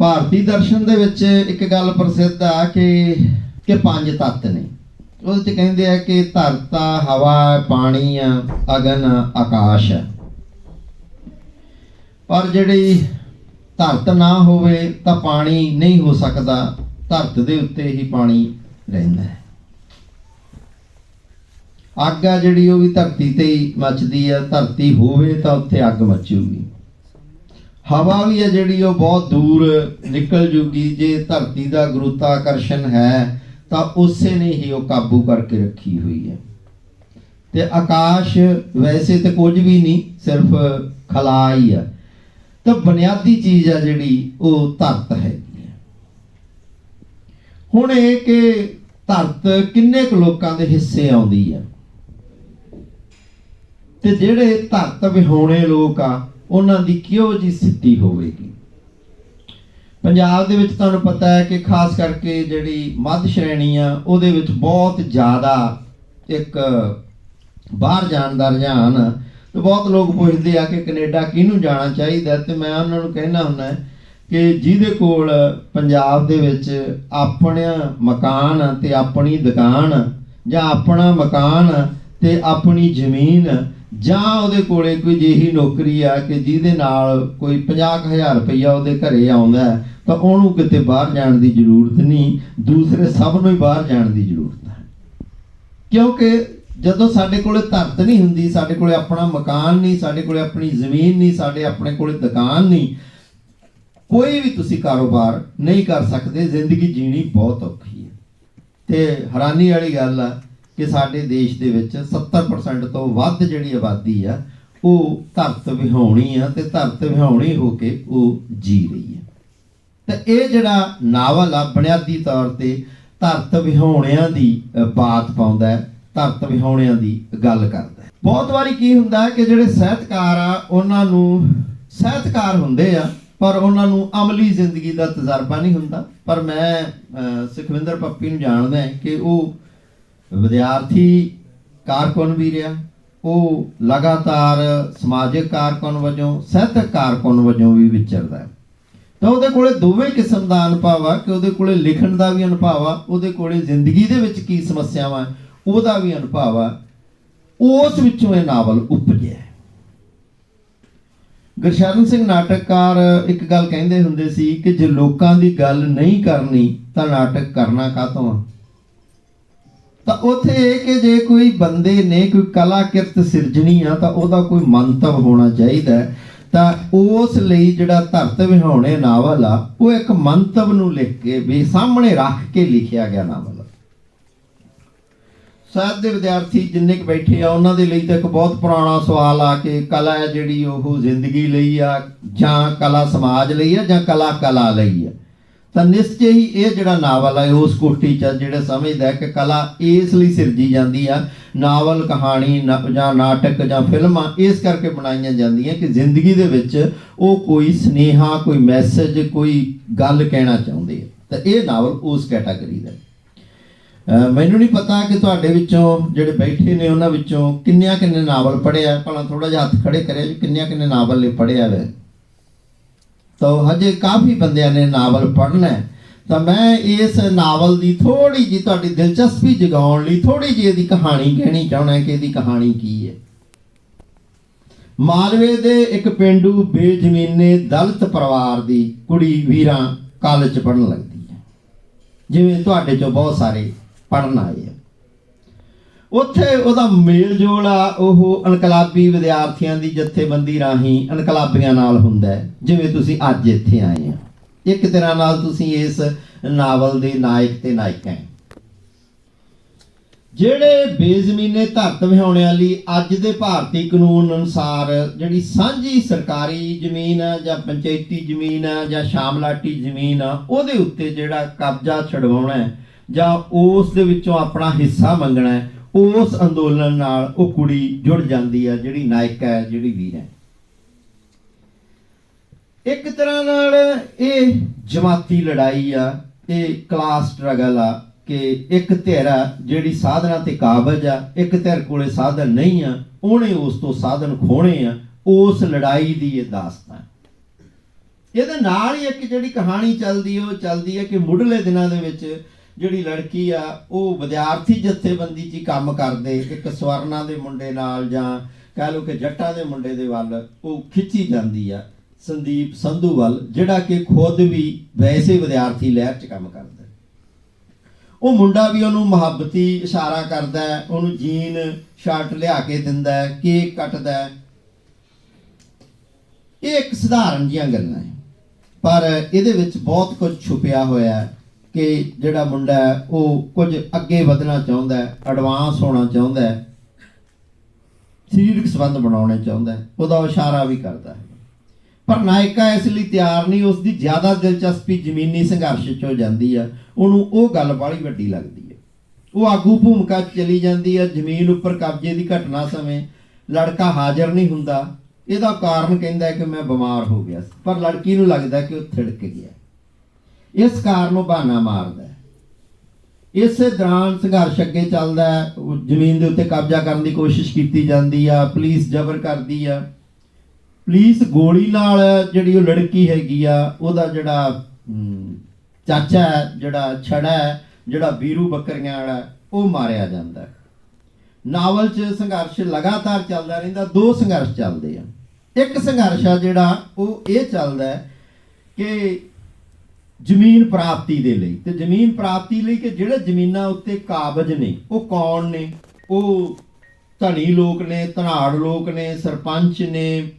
ਭਾਰਤੀ ਦਰਸ਼ਨ ਦੇ ਵਿੱਚ ਇੱਕ ਗੱਲ ਪ੍ਰਸਿੱਧ ਆ ਕਿ ਕਿ ਪੰਜ ਤੱਤ ਨੇ। ਉਹਦੇ ਚ ਕਹਿੰਦੇ ਆ ਕਿ ਧਰਤਾ, ਹਵਾ, ਪਾਣੀ ਆ ਅਗਨ, ਆਕਾਸ਼। ਆ ਪਰ ਜਿਹੜੀ ਧਰਤ ਨਾ ਹੋਵੇ ਤਾਂ ਪਾਣੀ ਨਹੀਂ ਹੋ ਸਕਦਾ। ਧਰਤ ਦੇ ਉੱਤੇ ਹੀ ਪਾਣੀ ਰਹਿੰਦਾ ਹੈ। ਅੱਗ ਆ ਜਿਹੜੀ ਉਹ ਵੀ ਧਰਤੀ ਤੇ ਹੀ ਮੱਚਦੀ ਆ। ਧਰਤੀ ਹੋਵੇ ਤਾਂ ਉੱਥੇ ਅੱਗ ਮੱਚੂਗੀ। ਹਵਾ ਵੀ ਹੈ ਜਿਹੜੀ, ਉਹ ਬਹੁਤ ਦੂਰ ਨਿਕਲ ਜੂਗੀ। ਜੇ ਧਰਤੀ ਦਾ ਗੁਰੂਤਾਕਰਸ਼ਣ ਹੈ, ਤਾਂ ਉਸੇ ਨੇ ਹੀ ਉਹ ਕਾਬੂ ਕਰਕੇ ਰੱਖੀ ਹੋਈ ਹੈ। ਤੇ ਆਕਾਸ਼ ਵੈਸੇ ਤੇ ਕੁਝ ਵੀ ਨਹੀਂ, ਸਿਰਫ ਖਲਾ ਹੀ ਆ। ਤਾਂ ਬੁਨਿਆਦੀ ਚੀਜ਼ ਆ ਜਿਹੜੀ, ਉਹ ਧਰਤ ਹੈਗੀ ਹੈ। ਹੁਣ ਇਹ ਕਿ ਧਰਤ ਕਿੰਨੇ ਕੁ ਲੋਕਾਂ ਦੇ ਹਿੱਸੇ ਆਉਂਦੀ ਆ ਤੇ ਜਿਹੜੇ ਧਰਤ ਵਿਹੋਣੇ ਲੋਕ ਆ ਉਹਨਾਂ ਦੀ ਕਿਹੋ ਜੀ ਸਥਿਤੀ ਹੋਵੇਗੀ ਪੰਜਾਬ ਦੇ ਵਿੱਚ ਤੁਹਾਨੂੰ ਪਤਾ ਹੈ ਕਿ ਖਾਸ ਕਰਕੇ ਜਿਹੜੀ ਮੱਧ ਸ਼੍ਰੇਣੀ ਆ, ਉਹਦੇ ਵਿੱਚ ਬਹੁਤ ਜ਼ਿਆਦਾ ਇੱਕ ਬਾਹਰ ਜਾਣ ਦਾ ਰੁਝਾਨ ਆ। ਤੇ ਬਹੁਤ ਲੋਕ ਪੁੱਛਦੇ ਆ ਕਿ ਕੈਨੇਡਾ ਕਿਹਨੂੰ ਜਾਣਾ ਚਾਹੀਦਾ ਤੇ ਮੈਂ ਉਹਨਾਂ ਨੂੰ ਕਹਿਣਾ ਹੁੰਦਾ ਕਿ ਜਿਹਦੇ ਕੋਲ ਪੰਜਾਬ ਦੇ ਵਿੱਚ ਆਪਣਾ ਮਕਾਨ ਤੇ ਆਪਣੀ ਦੁਕਾਨ ਜਾਂ ਆਪਣਾ ਮਕਾਨ ਤੇ ਆਪਣੀ ਜ਼ਮੀਨ ਜਾਂ ਉਹਦੇ ਕੋਲੇ ਕੋਈ ਜਿਹੀ ਨੌਕਰੀ ਆ ਕਿ ਜਿਹਦੇ ਨਾਲ ਕੋਈ 50000 ਰੁਪਈਆ ਉਹਦੇ ਘਰੇ ਆਉਂਦਾ ਤਾਂ ਉਹਨੂੰ ਕਿਤੇ ਬਾਹਰ ਜਾਣ ਦੀ ਜ਼ਰੂਰਤ ਨਹੀਂ, ਦੂਸਰੇ ਸਭ ਨੂੰ ਹੀ ਬਾਹਰ ਜਾਣ ਦੀ ਜ਼ਰੂਰਤ ਹੈ। ਕਿਉਂਕਿ ਜਦੋਂ ਸਾਡੇ ਕੋਲੇ ਧਰਤ ਨਹੀਂ ਹੁੰਦੀ, ਸਾਡੇ ਕੋਲੇ ਆਪਣਾ ਮਕਾਨ ਨਹੀਂ, ਸਾਡੇ ਕੋਲੇ ਆਪਣੀ ਜ਼ਮੀਨ ਨਹੀਂ, ਸਾਡੇ ਆਪਣੇ ਕੋਲੇ ਦੁਕਾਨ ਨਹੀਂ, ਕੋਈ ਵੀ ਤੁਸੀਂ ਕਾਰੋਬਾਰ ਨਹੀਂ ਕਰ ਸਕਦੇ, ਜ਼ਿੰਦਗੀ ਜੀਣੀ ਬਹੁਤ ਔਖੀ ਹੈ। ਤੇ ਹੈਰਾਨੀ ਵਾਲੀ ਗੱਲ ਆ ਕਿ ਸਾਡੇ ਦੇਸ਼ ਦੇ ਵਿੱਚ 70% ਤੋਂ ਵੱਧ ਜਿਹੜੀ ਆਬਾਦੀ ਆ, ਉਹ ਧਰਤ ਵਿਹਾਉਣੀ ਆ ਤੇ ਧਰਤ ਵਿਹਾਉਣੀ ਹੋ ਕੇ ਉਹ ਜੀ ਰਹੀ ਹੈ ਤਾਂ ਇਹ ਜਿਹੜਾ ਨਾਵਲ ਆ, ਬੁਨਿਆਦੀ ਤੌਰ ਤੇ ਧਰਤ ਵਿਹਾਉਣਿਆਂ ਦੀ ਬਾਤ ਪਾਉਂਦਾ ਹੈ, ਧਰਤ ਵਿਹਾਉਣਿਆਂ ਦੀ ਗੱਲ ਕਰਦਾ ਹੈ। ਬਹੁਤ ਵਾਰੀ ਕੀ ਹੁੰਦਾ ਕਿ ਜਿਹੜੇ ਸਾਹਿਤਕਾਰ ਆ, ਉਹਨਾਂ ਨੂੰ ਸਾਹਿਤਕਾਰ ਹੁੰਦੇ ਆ, ਪਰ ਉਹਨਾਂ ਨੂੰ ਅਮਲੀ ਜ਼ਿੰਦਗੀ ਦਾ ਤਜਰਬਾ ਨਹੀਂ ਹੁੰਦਾ। ਪਰ ਮੈਂ ਸੁਖਵਿੰਦਰ ਪੱਪੀ ਨੂੰ ਜਾਣਦਾ ਕਿ ਉਹ ਵਿਦਿਆਰਥੀ ਕਾਰਕੁਨ ਵੀ ਰਿਹਾ। ਉਹ ਲਗਾਤਾਰ ਸਮਾਜਿਕ ਕਾਰਕੁਨ ਵਜੋਂ ਸਾਹਿਤਕ ਕਾਰਕੁਨ ਵਜੋਂ ਵੀ ਵਿਚਰਦਾ ਤਾਂ ਉਹਦੇ ਕੋਲੇ ਦੋਵੇਂ ਕਿਸਮ ਦਾ ਅਨੁਭਵ ਆ ਕਿ ਉਹਦੇ ਕੋਲੇ ਲਿਖਣ ਦਾ ਵੀ ਅਨੁਭਵ ਆ, ਉਹਦੇ ਕੋਲੇ ਜ਼ਿੰਦਗੀ ਦੇ ਵਿੱਚ ਕੀ ਸਮੱਸਿਆਵਾਂ ਉਹਦਾ ਵੀ ਅਨੁਭਵ ਆ। ਉਸ ਵਿੱਚੋਂ ਇਹ ਨਾਵਲ ਉਪਜਿਆ ਗੁਰਸ਼ਰਨ ਸਿੰਘ ਨਾਟਕਕਾਰ ਇੱਕ ਗੱਲ ਕਹਿੰਦੇ ਹੁੰਦੇ ਸੀ ਕਿ ਜੇ ਲੋਕਾਂ ਦੀ ਗੱਲ ਨਹੀਂ ਕਰਨੀ, ਤਾਂ ਨਾਟਕ ਕਰਨਾ ਕਾਹਤੋਂ ਆ? ਤਾਂ ਉੱਥੇ ਇਹ ਕਿ ਜੇ ਕੋਈ ਬੰਦੇ ਨੇ ਕੋਈ ਕਲਾ ਕਿਰਤ ਸਿਰਜਣੀ ਆ, ਤਾਂ ਉਹਦਾ ਕੋਈ ਮੰਤਵ ਹੋਣਾ ਚਾਹੀਦਾ ਤਾਂ ਉਸ ਲਈ ਜਿਹੜਾ ਧਰਤ ਵਿਹਾਉਣੇ ਨਾਵਲ ਆ, ਉਹ ਇੱਕ ਮੰਤਵ ਨੂੰ ਲਿਖ ਕੇ ਵੀ ਸਾਹਮਣੇ ਰੱਖ ਕੇ ਲਿਖਿਆ ਗਿਆ ਨਾਵਲ ਆ। ਦੇ ਵਿਦਿਆਰਥੀ ਜਿੰਨੇ ਕੁ ਬੈਠੇ ਆ, ਉਹਨਾਂ ਦੇ ਲਈ ਤਾਂ ਇੱਕ ਬਹੁਤ ਪੁਰਾਣਾ ਸਵਾਲ ਆ ਕਿ ਕਲਾ ਹੈ ਜਿਹੜੀ ਉਹ ਜ਼ਿੰਦਗੀ ਲਈ ਆ, ਜਾਂ ਕਲਾ ਸਮਾਜ ਲਈ ਆ, ਜਾਂ ਕਲਾ ਕਲਾ ਲਈ ਆ? ਤਾਂ ਨਿਸ਼ਚੈ ਹੀ ਇਹ ਜਿਹੜਾ ਨਾਵਲ ਹੈ ਉਸ ਕੋਠੀ ਚ ਆ, ਜਿਹੜਾ ਸਮਝਦਾ ਕਿ ਕਲਾ ਇਸ ਲਈ ਸਿਰਜੀ ਜਾਂਦੀ ਆ, ਨਾਵਲ, ਕਹਾਣੀ, ਨ- ਜਾਂ ਨਾਟਕ, ਜਾਂ ਫਿਲਮਾਂ, ਇਸ ਕਰਕੇ ਬਣਾਈਆਂ ਜਾਂਦੀਆਂ ਕਿ ਜ਼ਿੰਦਗੀ ਦੇ ਵਿੱਚ ਉਹ ਕੋਈ ਸਨੇਹਾ, ਕੋਈ ਮੈਸੇਜ, ਕੋਈ ਗੱਲ ਕਹਿਣਾ ਚਾਹੁੰਦੇ ਆ। ਤਾਂ ਇਹ ਨਾਵਲ ਉਸ ਕੈਟਾਗਰੀ ਦਾ ਮੈਨੂੰ ਨਹੀਂ ਪਤਾ ਕਿ ਤੁਹਾਡੇ ਵਿੱਚੋਂ ਜਿਹੜੇ ਬੈਠੇ ਨੇ, ਉਹਨਾਂ ਵਿੱਚੋਂ ਕਿੰਨਿਆਂ ਕਿੰਨੇ ਨਾਵਲ ਪੜ੍ਹਿਆ ਭਲਾ ਥੋੜਾ ਜਿਹਾ ਹੱਥ ਖੜੇ ਕਰਿਆ ਜੀ ਕਿੰਨਿਆਂ ਕਿੰਨੇ ਨਾਵਲ ਨੇ ਪੜ੍ਹਿਆ ਵੇ? ਤਾਂ ਹਜੇ ਕਾਫੀ ਬੰਦਿਆਂ ਨੇ ਨਾਵਲ ਪੜ੍ਹਨਾ ਤਾਂ ਮੈਂ ਇਸ ਨਾਵਲ ਦੀ ਥੋੜੀ ਜੀ ਤੁਹਾਡੀ ਦਿਲਚਸਪੀ ਜਗਾਉਣ ਲਈ ਥੋੜੀ ਜੀ ਇਹਦੀ ਕਹਾਣੀ ਕਹਿਣੀ ਚਾਹਣਾ ਕਿ ਇਹਦੀ ਕਹਾਣੀ ਕੀ ਹੈ। ਮਾਲਵੇ ਦੇ ਇੱਕ ਪਿੰਡੂ ਬੇਜ਼ਮੀਨੇ ਦਲਤ ਪਰਿਵਾਰ ਦੀ ਕੁੜੀ ਵੀਰਾਂ ਕਾਲਜ ਚ ਪੜ੍ਹਨ ਲੱਗਦੀ ਹੈ। ਜਿਵੇਂ ਤੁਹਾਡੇ ਚੋਂ ਬਹੁਤ ਸਾਰੇ ਪੜ੍ਹਨ ਆਏ ਆ। ਉੱਥੇ ਉਹਦਾ ਮੇਲ ਜੋਲ ਆ, ਉਹ ਇਨਕਲਾਬੀ ਵਿਦਿਆਰਥੀਆਂ ਦੀ ਜਥੇਬੰਦੀ ਰਾਹੀਂ ਇਨਕਲਾਬੀਆਂ ਨਾਲ ਹੁੰਦਾ ਹੈ। ਜਿਵੇਂ ਤੁਸੀਂ ਅੱਜ ਇੱਥੇ ਆਏ ਆ। ਇੱਕ ਤਰ੍ਹਾਂ ਨਾਲ ਤੁਸੀਂ ਇਸ ਨਾਵਲ ਦੇ ਨਾਇਕ ਤੇ ਨਾਇਕਾ ਹੈ। ਜਿਹੜੇ ਬੇਜ਼ਮੀਨੇ ਧਰਤ ਵਿਹਾਉਣਿਆਂ ਲਈ ਅੱਜ ਦੇ ਭਾਰਤੀ ਕਾਨੂੰਨ ਅਨੁਸਾਰ ਜਿਹੜੀ ਸਾਂਝੀ ਸਰਕਾਰੀ ਜ਼ਮੀਨ ਆ, ਜਾਂ ਪੰਚਾਇਤੀ ਜ਼ਮੀਨ ਆ, ਜਾਂ ਸ਼ਾਮਲਾਟੀ ਜ਼ਮੀਨ ਆ, ਉਹਦੇ ਉੱਤੇ ਜਿਹੜਾ ਕਬਜ਼ਾ ਛਡਵਾਉਣਾ ਹੈ, ਜਾਂ ਉਸ ਦੇ ਵਿੱਚੋਂ ਆਪਣਾ ਹਿੱਸਾ ਮੰਗਣਾ ਹੈ ਉਸ ਅੰਦੋਲਨ ਨਾਲ ਉਹ ਕੁੜੀ ਜੁੜ ਜਾਂਦੀ ਆ, ਜਿਹੜੀ ਨਾਇਕਾ ਹੈ, ਜਿਹੜੀ ਵੀਰ ਹੈ। ਇੱਕ ਤਰ੍ਹਾਂ ਨਾਲ ਇਹ ਜਮਾਤੀ ਲੜਾਈ ਆ, ਇਹ ਕਲਾਸ ਸਟਰਗਲ ਆ ਕਿ ਇੱਕ ਧਿਰ ਆ ਜਿਹੜੀ ਸਾਧਨਾ ਤੇ ਕਾਬਜ ਆ, ਇੱਕ ਧਿਰ ਕੋਲੇ ਸਾਧਨ ਨਹੀਂ ਆ, ਉਹਨੇ ਉਸ ਤੋਂ ਸਾਧਨ ਖੋਣੇ ਆ, ਉਸ ਲੜਾਈ ਦੀ ਇਹ ਦਾਸਤਾਨ। ਇਹਦੇ ਨਾਲ ਹੀ ਇੱਕ ਜਿਹੜੀ ਕਹਾਣੀ ਚੱਲਦੀ ਹੈ ਉਹ ਚੱਲਦੀ ਹੈ ਕਿ ਮੁੱਢਲੇ ਦਿਨਾਂ ਦੇ ਵਿੱਚ ਜਿਹੜੀ ਲੜਕੀ ਆ, ਉਹ ਵਿਦਿਆਰਥੀ ਜਥੇਬੰਦੀ 'ਚ ਹੀ ਕੰਮ ਕਰਦੇ। ਇੱਕ ਸਵਰਨਾ ਦੇ ਮੁੰਡੇ ਨਾਲ ਜਾਂ ਕਹਿ ਲਓ ਕਿ ਜੱਟਾਂ ਦੇ ਮੁੰਡੇ ਦੇ ਵੱਲ ਉਹ ਖਿੱਚੀ ਜਾਂਦੀ ਆ ਸੰਦੀਪ ਸੰਧੂ ਵੱਲ ਜਿਹੜਾ ਕਿ ਖੁਦ ਵੀ ਵੈਸੇ ਵਿਦਿਆਰਥੀ ਲਹਿਰ 'ਚ ਕੰਮ ਕਰਦਾ। ਉਹ ਮੁੰਡਾ ਵੀ ਉਹਨੂੰ ਮੁਹੱਬਤੀ ਇਸ਼ਾਰਾ ਕਰਦਾ, ਉਹਨੂੰ ਜੀਨ ਸ਼ਰਟ ਲਿਆ ਕੇ ਦਿੰਦਾ, ਕੇਕ ਕੱਟਦਾ। ਇਹ ਇੱਕ ਸਧਾਰਨ ਜੀਆਂ ਗੱਲਾਂ ਹੈ ਪਰ ਇਹਦੇ ਵਿੱਚ ਬਹੁਤ ਕੁਝ ਛੁਪਿਆ ਹੋਇਆ ਹੈ। ਕਿ ਜਿਹੜਾ ਮੁੰਡਾ ਹੈ, ਉਹ ਕੁਝ ਅੱਗੇ ਵਧਣਾ ਚਾਹੁੰਦਾ ਹੈ ਐਡਵਾਂਸ ਹੋਣਾ ਚਾਹੁੰਦਾ ਹੈ, ਸਰੀਰਕ ਸੰਬੰਧ ਬਣਾਉਣੇ ਚਾਹੁੰਦਾ ਹੈ, ਉਹਦਾ ਇਸ਼ਾਰਾ ਵੀ ਕਰਦਾ ਹੈ। ਪਰ ਨਾਇਕਾ ਇਸ ਲਈ ਤਿਆਰ ਨਹੀਂ, ਉਸ ਦੀ ਜ਼ਿਆਦਾ ਦਿਲਚਸਪੀ ਜ਼ਮੀਨੀ ਸੰਘਰਸ਼ 'ਚ ਹੋ ਜਾਂਦੀ ਆ, ਉਹਨੂੰ ਉਹ ਗੱਲ ਬਾਹਲੀ ਵੱਡੀ ਲੱਗਦੀ ਹੈ ਉਹ ਆਗੂ ਭੂਮਿਕਾ 'ਚ ਚਲੀ ਜਾਂਦੀ ਹੈ ਜ਼ਮੀਨ ਉੱਪਰ ਕਬਜ਼ੇ ਦੀ ਘਟਨਾ ਸਮੇਂ ਲੜਕਾ ਹਾਜ਼ਰ ਨਹੀਂ ਹੁੰਦਾ। ਇਹਦਾ ਕਾਰਨ ਕਹਿੰਦਾ ਕਿ ਮੈਂ ਬਿਮਾਰ ਹੋ ਗਿਆ ਪਰ ਲੜਕੀ ਨੂੰ ਲੱਗਦਾ ਕਿ ਉਹ ਥਿੜਕ ਗਿਆ। ਇਸ ਕਾਰਨ ਉਹ ਬਹਾਨਾ ਮਾਰਦਾ ਹੈ। ਇਸੇ ਦੌਰਾਨ ਸੰਘਰਸ਼ ਅੱਗੇ ਚੱਲਦਾ ਹੈ। ਜ਼ਮੀਨ ਦੇ ਉੱਤੇ ਕਬਜ਼ਾ ਕਰਨ ਦੀ ਕੋਸ਼ਿਸ਼ ਕੀਤੀ ਜਾਂਦੀ ਆ, ਪੁਲਿਸ ਜ਼ਬਰ ਕਰਦੀ ਆ। ਪੁਲਿਸ ਗੋਲੀ ਨਾਲ ਜਿਹੜੀ ਉਹ ਲੜਕੀ ਹੈਗੀ ਆ, ਉਹਦਾ ਜਿਹੜਾ ਚਾਚਾ ਜਿਹੜਾ ਛੜਾ ਹੈ, ਜਿਹੜਾ ਵੀਰੂ ਬੱਕਰੀਆਂ ਵਾਲਾ ਉਹ ਮਾਰਿਆ ਜਾਂਦਾ ਨਾਵਲ 'ਚ ਸੰਘਰਸ਼ ਲਗਾਤਾਰ ਚੱਲਦਾ ਰਹਿੰਦਾ, ਦੋ ਸੰਘਰਸ਼ ਚੱਲਦੇ ਆ। ਇੱਕ ਸੰਘਰਸ਼ ਆ ਜਿਹੜਾ, ਉਹ ਇਹ ਚੱਲਦਾ ਕਿ ਜ਼ਮੀਨ ਪ੍ਰਾਪਤੀ ਦੇ ਲਈ। ਤੇ ਜ਼ਮੀਨ ਪ੍ਰਾਪਤੀ ਲਈ ਕਿ ਜਿਹੜੇ ਜ਼ਮੀਨਾਂ ਉੱਤੇ ਕਾਬਜ ਨੇ, ਉਹ ਕੌਣ ਨੇ? ਉਹ ਧਨੀ ਲੋਕ ਨੇ, ਧਨਾੜ ਲੋਕ ਨੇ, ਸਰਪੰਚ ਨੇ,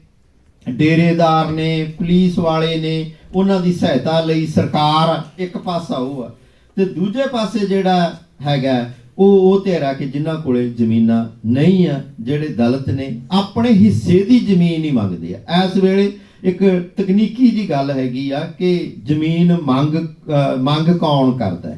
ਡੇਰੇਦਾਰ ਨੇ, ਪੁਲਿਸ ਵਾਲੇ ਨੇ, ਉਹਨਾਂ ਦੀ ਸਹਾਇਤਾ ਲਈ ਸਰਕਾਰ ਇੱਕ ਪਾਸਾ ਉਹ ਆ। ਤੇ ਦੂਜੇ ਪਾਸੇ ਜਿਹੜਾ ਹੈਗਾ, ਉਹ ਉਹ ਧਿਰਾ ਕਿ ਜਿਨ੍ਹਾਂ ਕੋਲੇ ਜ਼ਮੀਨਾਂ ਨਹੀਂ ਆ, ਜਿਹੜੇ ਦਲਤ ਨੇ, ਆਪਣੇ ਹਿੱਸੇ ਦੀ ਜ਼ਮੀਨ ਹੀ ਮੰਗਦੇ ਆ। ਇਸ ਵੇਲੇ ਇੱਕ ਤਕਨੀਕੀ ਜੀ ਗੱਲ ਹੈਗੀ ਆ ਕਿ ਜ਼ਮੀਨ ਮੰਗ ਮੰਗ ਕੌਣ ਕਰਦਾ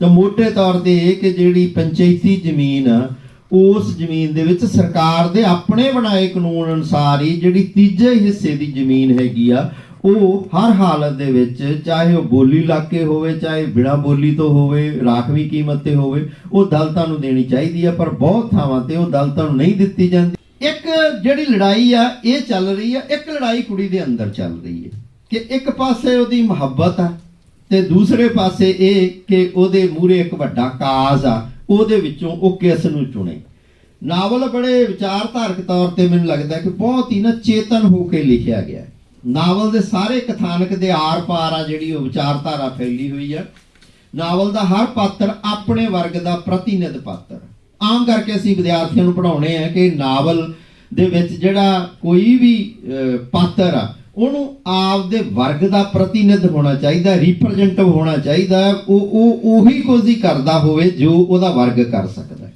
ਤਾਂ ਮੋٹے ਤੌਰ ਤੇ ਇਹ ਕਿ ਜਿਹੜੀ ਪੰਚਾਇਤੀ ਜ਼ਮੀਨ ਆ, ਉਸ ਜ਼ਮੀਨ ਦੇ ਵਿੱਚ ਸਰਕਾਰ ਦੇ ਆਪਣੇ ਬਣਾਏ ਕਾਨੂੰਨ ਅਨੁਸਾਰ ਹੀ ਜਿਹੜੀ ਤੀਜੇ ਹਿੱਸੇ ਦੀ ਜ਼ਮੀਨ ਹੈਗੀ ਆ, ਉਹ ਹਰ ਹਾਲਤ ਦੇ ਵਿੱਚ ਚਾਹੇ ਉਹ ਬੋਲੀ ਇਲਾਕੇ ਹੋਵੇ, ਚਾਹੇ ਬਿਨਾ ਬੋਲੀ ਤੋਂ ਹੋਵੇ, ਰਾਖਵੀਂ ਕੀਮਤ ਤੇ ਹੋਵੇ, ਉਹ ਦਲਤਾਂ ਨੂੰ ਦੇਣੀ ਚਾਹੀਦੀ ਆ, ਪਰ ਬਹੁਤ ਥਾਵਾਂ ਤੇ ਉਹ ਦਲਤਾਂ ਨੂੰ ਨਹੀਂ ਦਿੱਤੀ ਜਾਂਦੀ। ਇੱਕ ਜਿਹੜੀ ਲੜਾਈ ਆ, ਇਹ ਚੱਲ ਰਹੀ ਆ, ਇੱਕ ਲੜਾਈ ਕੁੜੀ ਦੇ ਅੰਦਰ ਚੱਲ ਰਹੀ ਹੈ ਕਿ ਇੱਕ ਪਾਸੇ ਉਹਦੀ ਮੁਹੱਬਤ ਆ ਤੇ ਦੂਸਰੇ ਪਾਸੇ ਇਹ ਕਿ ਉਹਦੇ ਮੂਹਰੇ ਇੱਕ ਵੱਡਾ ਕਾਜ਼ ਆ, ਉਹਦੇ ਵਿੱਚੋਂ ਉਹ ਕਿਸ ਨੂੰ ਚੁਣੇ। ਨਾਵਲ ਬੜੇ ਵਿਚਾਰਧਾਰਕ ਤੌਰ ਤੇ ਮੈਨੂੰ ਲੱਗਦਾ ਕਿ ਬਹੁਤ ਹੀ ਨਾ ਚੇਤਨ ਹੋ ਕੇ ਲਿਖਿਆ ਗਿਆ ਨਾਵਲ ਦੇ ਸਾਰੇ ਕਥਾਨਕ ਦੇ ਆਰ-ਪਾਰ ਆ ਜਿਹੜੀ ਉਹ ਵਿਚਾਰਧਾਰਾ ਫੈਲੀ ਹੋਈ ਆ। ਨਾਵਲ ਦਾ ਹਰ ਪਾਤਰ ਆਪਣੇ ਵਰਗ ਦਾ ਪ੍ਰਤੀਨਿਧ ਪਾਤਰ ਆਮ ਕਰਕੇ ਅਸੀਂ ਵਿਦਿਆਰਥੀਆਂ ਨੂੰ ਪੜ੍ਹਾਉਣੇ ਆ ਕਿ ਨਾਵਲ ਦੇ ਵਿੱਚ ਜਿਹੜਾ ਕੋਈ ਵੀ ਪਾਤਰ ਆ, ਉਹਨੂੰ ਆਪ ਦੇ ਵਰਗ ਦਾ ਪ੍ਰਤੀਨਿਧ ਹੋਣਾ ਚਾਹੀਦਾ ਰਿਪਰੈਜ਼ੈਂਟੇਟਿਵ ਹੋਣਾ ਚਾਹੀਦਾ, ਉਹ ਉਹ, ਉਹੀ ਕੁਝ ਹੀ ਕਰਦਾ ਹੋਵੇ ਜੋ ਉਹਦਾ ਵਰਗ ਕਰ ਸਕਦਾ ਹੈ।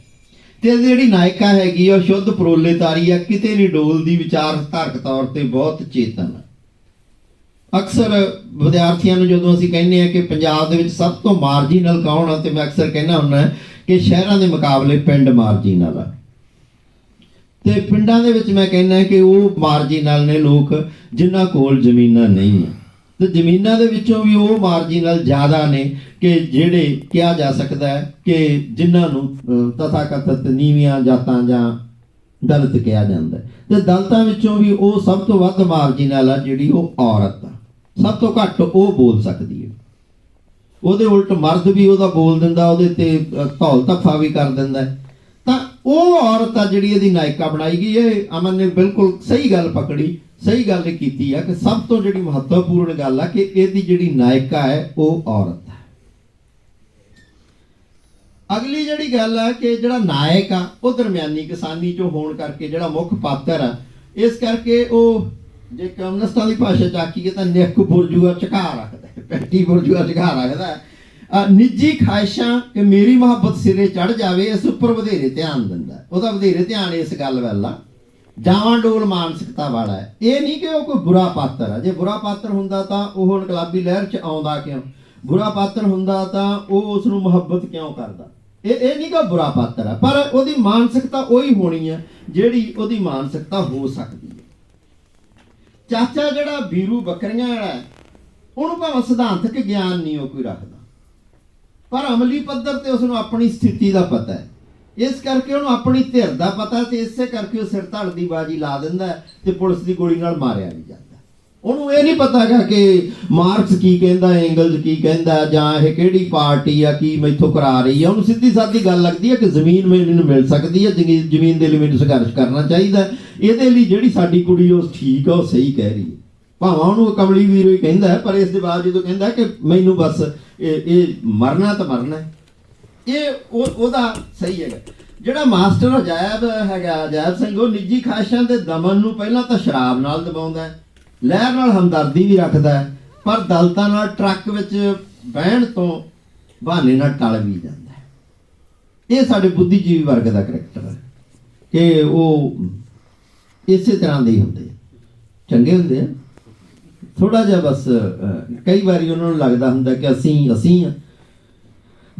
ਤੇ ਜਿਹੜੀ ਨਾਇਕਾ ਹੈਗੀ ਆ, ਉਹ ਸ਼ੁੱਧ ਪ੍ਰੋਲੇਤਾਰੀ ਆ, ਕਿਤੇ ਨਹੀਂ ਡੋਲਦੀ, ਵਿਚਾਰਧਾਰਕ ਤੌਰ ਤੇ ਬਹੁਤ ਚੇਤਨ ਆ ਅਕਸਰ ਵਿਦਿਆਰਥੀਆਂ ਨੂੰ ਜਦੋਂ ਅਸੀਂ ਕਹਿੰਦੇ ਆ ਕਿ ਪੰਜਾਬ ਦੇ ਵਿੱਚ ਸਭ ਤੋਂ ਮਾਰਜੀਨਲ ਕੌਣ ਆ, ਤੇ ਮੈਂ ਅਕਸਰ ਕਹਿੰਦਾ ਹੁੰਦਾ ਕਿ ਸ਼ਹਿਰਾਂ ਦੇ ਮੁਕਾਬਲੇ ਪਿੰਡ ਮਾਰਜੀਨਲ ਆ। ਤੇ ਪਿੰਡਾਂ ਦੇ ਵਿੱਚ ਮੈਂ ਕਹਿੰਦਾ ਕਿ ਉਹ ਮਾਰਜੀਨਲ ਨੇ ਲੋਕ ਜਿਨ੍ਹਾਂ ਕੋਲ ਜ਼ਮੀਨਾਂ ਨਹੀਂ ਆ। ਤੇ ਜ਼ਮੀਨਾਂ ਦੇ ਵਿੱਚੋਂ ਵੀ ਉਹ ਮਾਰਜੀਨਲ ਜ਼ਿਆਦਾ ਨੇ ਕਿ ਜਿਹੜੇ ਕਿਹਾ ਜਾ ਸਕਦਾ ਹੈ ਕਿ ਜਿਨ੍ਹਾਂ ਨੂੰ ਤਥਾਕਥਿਤ ਨੀਵੀਆਂ ਜਾਤਾਂ ਜਾਂ ਦਲਿਤ ਕਿਹਾ ਜਾਂਦਾ ਤੇ ਦਲਤਾਂ ਵਿੱਚੋਂ ਵੀ ਉਹ ਸਭ ਤੋਂ ਵੱਧ ਮਾਰਜੀਨਲ ਆ ਜਿਹੜੀ ਉਹ ਔਰਤ ਆ। ਸਭ ਤੋਂ ਘੱਟ ਉਹ ਬੋਲ ਸਕਦੀ ਹੈ। ਉਹਦੇ ਉਲਟ ਮਰਦ ਵੀ ਉਹਦਾ ਬੋਲ ਦਿੰਦਾ, ਉਹਦੇ ਤੇ ਧੌਲ ਧੱਫਾ ਵੀ ਕਰ ਦਿੰਦਾ ਤਾਂ ਉਹ ਔਰਤ ਆ ਜਿਹੜੀ ਇਹਦੀ ਨਾਇਕਾ ਬਣਾਈ ਗਈ ਇਹ ਅਮਨ ਨੇ ਬਿਲਕੁਲ ਸਹੀ ਗੱਲ ਪਕੜੀ, ਸਹੀ ਗੱਲ ਇਹ ਕੀਤੀ ਆ ਕਿ ਸਭ ਤੋਂ ਜਿਹੜੀ ਮਹੱਤਵਪੂਰਨ ਗੱਲ ਆ ਕਿ ਇਹਦੀ ਜਿਹੜੀ ਨਾਇਕਾ ਹੈ, ਉਹ ਔਰਤ ਹੈ। ਅਗਲੀ ਜਿਹੜੀ ਗੱਲ ਆ ਕਿ ਜਿਹੜਾ ਨਾਇਕ ਆ, ਉਹ ਦਰਮਿਆਨੀ ਕਿਸਾਨੀ ਚੋਂ ਹੋਣ ਕਰਕੇ ਜਿਹੜਾ ਮੁੱਖ ਪਾਤਰ ਆ, ਇਸ ਕਰਕੇ ਉਹ ਜੇ ਕਮਿਊਨਿਸਟਾਂ ਦੀ ਭਾਸ਼ਾ ਚ ਆਖੀਏ ਤਾਂ ਨਿੱਕ ਬੁਰਜੂਆ ਝਕਾ ਰੱਖਦਾ ਪੈਟੀ ਬੁਰਜੂਆ ਝਕਾ ਰੱਖਦਾ ਨਿੱਜੀ ਖਾਹਿਸ਼ਾਂ ਕਿ ਮੇਰੀ ਮੁਹੱਬਤ ਸਿਰੇ ਚੜ ਜਾਵੇ, ਇਸ ਉੱਪਰ ਵਧੇਰੇ ਧਿਆਨ ਦਿੰਦਾ ਉਹਦਾ ਵਧੇਰੇ ਧਿਆਨ ਇਸ ਗੱਲ ਵੱਲ ਆ। ਜਾਵਾਂ ਡੋਲ ਮਾਨਸਿਕਤਾ ਵਾਲਾ ਹੈ। ਇਹ ਨਹੀਂ ਕਿ ਉਹ ਕੋਈ ਬੁਰਾ ਪਾਤਰ ਹੈ ਜੇ ਬੁਰਾ ਪਾਤਰ ਹੁੰਦਾ ਤਾਂ ਉਹ ਇਨਕਲਾਬੀ ਲਹਿਰ ਚ ਆਉਂਦਾ ਕਿਉਂ? ਬੁਰਾ ਪਾਤਰ ਹੁੰਦਾ ਤਾਂ ਉਹ ਉਸ ਨੂੰ ਮੁਹੱਬਤ ਕਿਉਂ ਕਰਦਾ? ਇਹ ਇਹ ਨਹੀਂ ਕਿ ਬੁਰਾ ਪਾਤਰ ਹੈ ਪਰ ਉਹਦੀ ਮਾਨਸਿਕਤਾ ਉਹੀ ਹੋਣੀ ਹੈ ਜਿਹੜੀ ਉਹਦੀ ਮਾਨਸਿਕਤਾ ਹੋ ਸਕਦੀ ਹੈ। ਚਾਚਾ ਜਿਹੜਾ ਵੀਰੂ ਬੱਕਰੀਆਂ ਵਾਲਾ ਹੈ ਉਹਨੂੰ ਭਾਵੇਂ ਸਿਧਾਂਤਕ ਗਿਆਨ ਨਹੀਂ ਉਹ ਕੋਈ ਰੱਖਦਾ। ਪਰ ਅਮਲੀ ਪੱਧਰ ਤੇ ਉਸ ਨੂੰ ਆਪਣੀ ਸਥਿਤੀ ਦਾ ਪਤਾ ਹੈ। ਇਸ ਕਰਕੇ ਉਹਨੂੰ ਆਪਣੀ ਧਿਰ ਦਾ ਪਤਾ ਤੇ ਇਸੇ ਕਰਕੇ ਉਹ ਸਿਰ ਧੜ ਦੀ ਬਾਜੀ ਲਾ ਦਿੰਦਾ ਹੈ ਤੇ ਪੁਲਿਸ ਦੀ ਗੋਲੀ ਨਾਲ ਮਾਰਿਆ ਵੀ ਜਾਂਦਾ ਉਹਨੂੰ ਇਹ ਨਹੀਂ ਪਤਾਗਾ ਕਿ ਮਾਰਕਸ ਕੀ ਕਹਿੰਦਾ ਐਂਗਲਜ਼ ਕੀ ਕਹਿੰਦਾ ਜਾਂ ਇਹ ਕਿਹੜੀ ਪਾਰਟੀ ਆ, ਕੀ ਮੈਥੋਂ ਕਰਾ ਰਹੀ ਆ। ਉਹਨੂੰ ਸਿੱਧੀ ਸਾਦੀ ਗੱਲ ਲੱਗਦੀ ਹੈ ਕਿ ਜ਼ਮੀਨ ਮੈਨੂੰ ਮਿਲ ਸਕਦੀ ਹੈ ਜ਼ਮੀ- ਜ਼ਮੀਨ ਦੇ ਲਈ ਮੈਨੂੰ ਸੰਘਰਸ਼ ਕਰਨਾ ਚਾਹੀਦਾ ਇਹਦੇ ਲਈ ਜਿਹੜੀ ਸਾਡੀ ਕੁੜੀ ਉਹ ਠੀਕ ਆ, ਉਹ ਸਹੀ ਕਹਿ ਰਹੀ ਹੈ। ਭਾਵਾਂ ਉਹਨੂੰ ਕਮਲੀ ਵੀਰੋ ਹੀ ਕਹਿੰਦਾ ਪਰ ਇਸ ਦੇ ਬਾਅਦ ਜਦੋਂ ਕਹਿੰਦਾ ਕਿ ਮੈਨੂੰ ਬਸ ਇਹ ਇਹ ਮਰਨਾ ਤਾਂ ਮਰਨਾ ਇਹ ਉਹ, ਉਹਦਾ ਸਹੀ ਹੈਗਾ। ਜਿਹੜਾ ਮਾਸਟਰ ਅਜਾਇਬ ਹੈਗਾ, ਅਜਾਇਬ ਸਿੰਘ, ਉਹ ਨਿੱਜੀ ਖਾਹਿਸ਼ਾਂ ਦੇ ਦਮਨ ਨੂੰ ਪਹਿਲਾਂ ਤਾਂ ਸ਼ਰਾਬ ਨਾਲ ਦਬਾਉਂਦਾ ਲਹਿਰ ਨਾਲ ਹਮਦਰਦੀ ਵੀ ਰੱਖਦਾ ਪਰ ਦਲਤਾਂ ਨਾਲ ਟਰੱਕ ਵਿੱਚ ਬਹਿਣ ਤੋਂ ਬਹਾਨੇ ਨਾਲ ਟਲ ਵੀ ਜਾਂਦਾ ਇਹ ਸਾਡੇ ਬੁੱਧੀਜੀਵੀ ਵਰਗ ਦਾ ਕਰੈਕਟਰ ਹੈ ਕਿ ਉਹ ਇਸੇ ਤਰ੍ਹਾਂ ਦੇ ਹੀ ਹੁੰਦੇ। ਚੰਗੇ ਹੁੰਦੇ ਆ। ਥੋੜਾ ਜਿਹਾ ਬਸ ਕਈ ਵਾਰੀ ਉਹਨਾਂ ਨੂੰ ਲੱਗਦਾ ਹੁੰਦਾ ਕਿ ਅਸੀਂ ਅਸੀਂ ਆ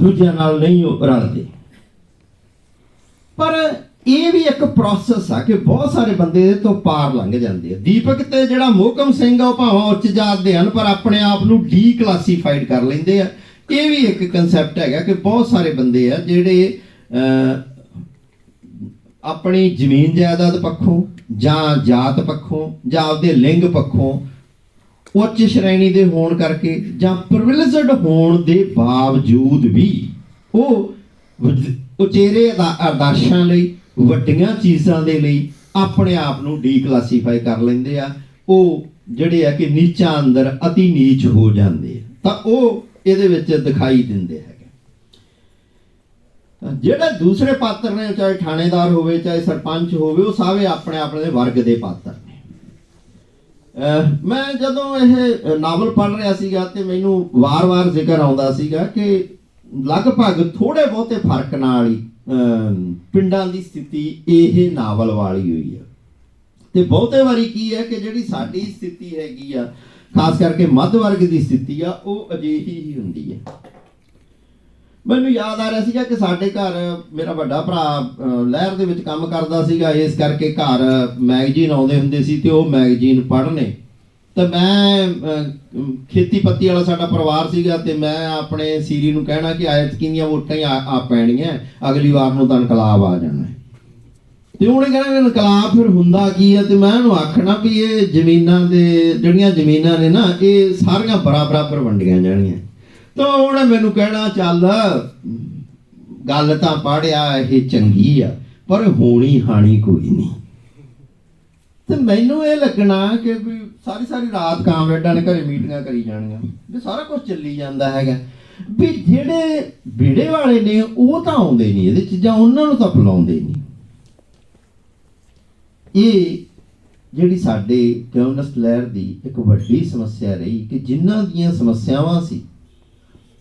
ਦੂਜਿਆਂ ਨਾਲ ਨਹੀਂ ਉਹ ਰਲਦੇ। ਪਰ ਇਹ ਵੀ ਇੱਕ ਪ੍ਰੋਸੈਸ ਆ ਕਿ ਬਹੁਤ ਸਾਰੇ ਬੰਦੇ ਇਹਦੇ ਤੋਂ ਪਾਰ ਲੰਘ ਜਾਂਦੇ ਆ। ਦੀਪਕ ਤੇ ਜਿਹੜਾ ਮੋਹਕਮ ਸਿੰਘ ਆ ਉਹ ਭਾਵੇਂ ਉੱਚ ਜਾਤ ਦੇ ਹਨ ਪਰ ਆਪਣੇ ਆਪ ਨੂੰ ਡੀ ਕਲਾਸੀਫਾਈਡ ਕਰ ਲੈਂਦੇ ਆ। ਇਹ ਵੀ ਇੱਕ ਕਨਸੈਪਟ ਹੈਗਾ ਕਿ ਬਹੁਤ ਸਾਰੇ ਬੰਦੇ ਆ ਜਿਹੜੇ ਅਹ, ਆਪਣੀ ਜ਼ਮੀਨ ਜਾਇਦਾਦ ਪੱਖੋਂ ਜਾਂ ਜਾਤ ਪੱਖੋਂ ਜਾਂ ਆਪਦੇ ਲਿੰਗ ਪੱਖੋਂ ਉੱਚ ਸ਼੍ਰੇਣੀ ਦੇ ਹੋਣ ਕਰਕੇ ਜਾਂ ਪ੍ਰਿਵਿਲੇਜਡ ਹੋਣ ਦੇ ਬਾਵਜੂਦ ਵੀ ਉਹ ਉਚੇਰੇ ਅਦਾ- ਆਦਰਸ਼ਾਂ ਲਈ, ਵੱਡੀਆਂ ਚੀਜ਼ਾਂ ਦੇ ਲਈ ਆਪਣੇ ਆਪ ਨੂੰ ਡੀ ਕਲਾਸੀਫਾਈ ਕਰ ਲੈਂਦੇ ਆ। ਉਹ ਜਿਹੜੇ ਆ ਕਿ ਨੀਚਾਂ ਅੰਦਰ ਅਤੀ ਨੀਚ ਹੋ ਜਾਂਦੇ ਆ। ਤਾਂ ਉਹ ਇਹਦੇ ਵਿੱਚ ਦਿਖਾਈ ਦਿੰਦੇ ਹੈਗੇ। ਤਾਂ ਜਿਹੜੇ ਦੂਸਰੇ ਪਾਤਰ ਨੇ, ਚਾਹੇ ਥਾਣੇਦਾਰ ਹੋਵੇ, ਚਾਹੇ ਸਰਪੰਚ ਹੋਵੇ, ਉਹ ਸਾਰੇ ਆਪਣੇ ਆਪਣੇ ਵਰਗ ਦੇ ਪਾਤਰ ਮੈਂ ਜਦੋਂ ਇਹ ਨਾਵਲ ਪੜ੍ਹ ਰਿਹਾ ਸੀਗਾ ਤੇ ਮੈਨੂੰ ਵਾਰ-ਵਾਰ ਜ਼ਿਕਰ ਆਉਂਦਾ ਸੀਗਾ ਕਿ ਲਗਭਗ ਥੋੜੇ ਬਹੁਤੇ ਫ਼ਰਕ ਨਾਲ ਹੀ ਪਿੰਡਾਂ ਦੀ ਸਥਿਤੀ ਇਹ ਨਾਵਲ ਵਾਲੀ ਹੋਈ ਹੈ ਤੇ ਬਹੁਤੇ ਵਾਰੀ ਕੀ ਹੈ ਕਿ ਜਿਹੜੀ ਸਾਡੀ ਸਥਿਤੀ ਹੈਗੀ ਆ, ਖਾਸ ਕਰਕੇ ਮੱਧ ਵਰਗ ਦੀ ਸਥਿਤੀ ਆ, ਉਹ ਅਜਿਹੀ ਹੀ ਹੁੰਦੀ ਹੈ ਮੈਨੂੰ ਯਾਦ ਆ ਰਿਹਾ ਸੀਗਾ ਕਿ ਸਾਡੇ ਘਰ ਮੇਰਾ ਵੱਡਾ ਭਰਾ ਲਹਿਰ ਦੇ ਵਿੱਚ ਕੰਮ ਕਰਦਾ ਸੀਗਾ। ਇਸ ਕਰਕੇ ਘਰ ਮੈਗਜ਼ੀਨ ਆਉਂਦੇ ਹੁੰਦੇ ਸੀ ਤੇ ਉਹ ਮੈਗਜ਼ੀਨ ਪੜ੍ਹਨੇ। ਤਾਂ ਮੈਂ ਖੇਤੀ ਪੱਤੀ ਵਾਲਾ ਸਾਡਾ ਪਰਿਵਾਰ ਸੀਗਾ ਤੇ ਮੈਂ ਆਪਣੇ ਸੀਰੀ ਨੂੰ ਕਹਿਣਾ ਕਿ ਆਇਤ ਕਿੰਨੀਆਂ ਵੋਟਾਂ ਹੀ ਆ ਪੈਣੀਆਂ। ਅਗਲੀ ਵਾਰ ਨੂੰ ਤਾਂ ਇਨਕਲਾਬ ਆ ਜਾਣਾ। ਹੈ। ਤੇ ਉਹਨੇ ਕਹਿਣਾ ਇਨਕਲਾਬ ਫਿਰ ਹੁੰਦਾ ਕੀ ਹੈ ਤੇ ਮੈਂ ਉਹਨੂੰ ਆਖਣਾ ਵੀ ਇਹ ਜ਼ਮੀਨਾਂ ਦੇ, ਜਿਹੜੀਆਂ ਜ਼ਮੀਨਾਂ ਨੇ ਨਾ, ਇਹ ਸਾਰੀਆਂ ਬਰਾਬਰ ਵੰਡੀਆਂ ਜਾਣੀਆਂ। ਤਾਂ ਉਹਨੇ ਮੈਨੂੰ ਕਹਿਣਾ ਚੱਲ। ਗੱਲ ਤਾਂ ਪੜਿਆ, ਇਹ ਚੰਗੀ ਆ, ਪਰ ਹੋਣੀ ਹਾਣੀ ਕੋਈ ਨਹੀਂ। ਤੇ ਮੈਨੂੰ ਇਹ ਲੱਗਣਾ ਕਿ ਵੀ ਸਾਰੀ ਸਾਰੀ ਰਾਤ ਕਾਮਰੇਡਾਂ ਨੇ ਘਰੇ ਮੀਟਿੰਗਾਂ ਕਰੀ ਜਾਣੀਆਂ, ਵੀ ਸਾਰਾ ਕੁਝ ਚੱਲੀ ਜਾਂਦਾ ਹੈਗਾ। ਵੀ ਜਿਹੜੇ ਵਿੜੇ ਵਾਲੇ ਨੇ, ਉਹ ਤਾਂ ਆਉਂਦੇ ਨਹੀਂ ਇਹਦੇ ਚੀਜ਼ਾਂ ਉਹਨਾਂ ਨੂੰ ਤਾਂ ਬੁਲਾਉਂਦੇ ਨਹੀਂ। ਇਹ ਜਿਹੜੀ ਸਾਡੇ ਕਮਿਊਨਿਸਟ ਲਹਿਰ ਦੀ ਇੱਕ ਵੱਡੀ ਸਮੱਸਿਆ ਰਹੀ ਕਿ ਜਿਨ੍ਹਾਂ ਦੀਆਂ ਸਮੱਸਿਆਵਾਂ ਸੀ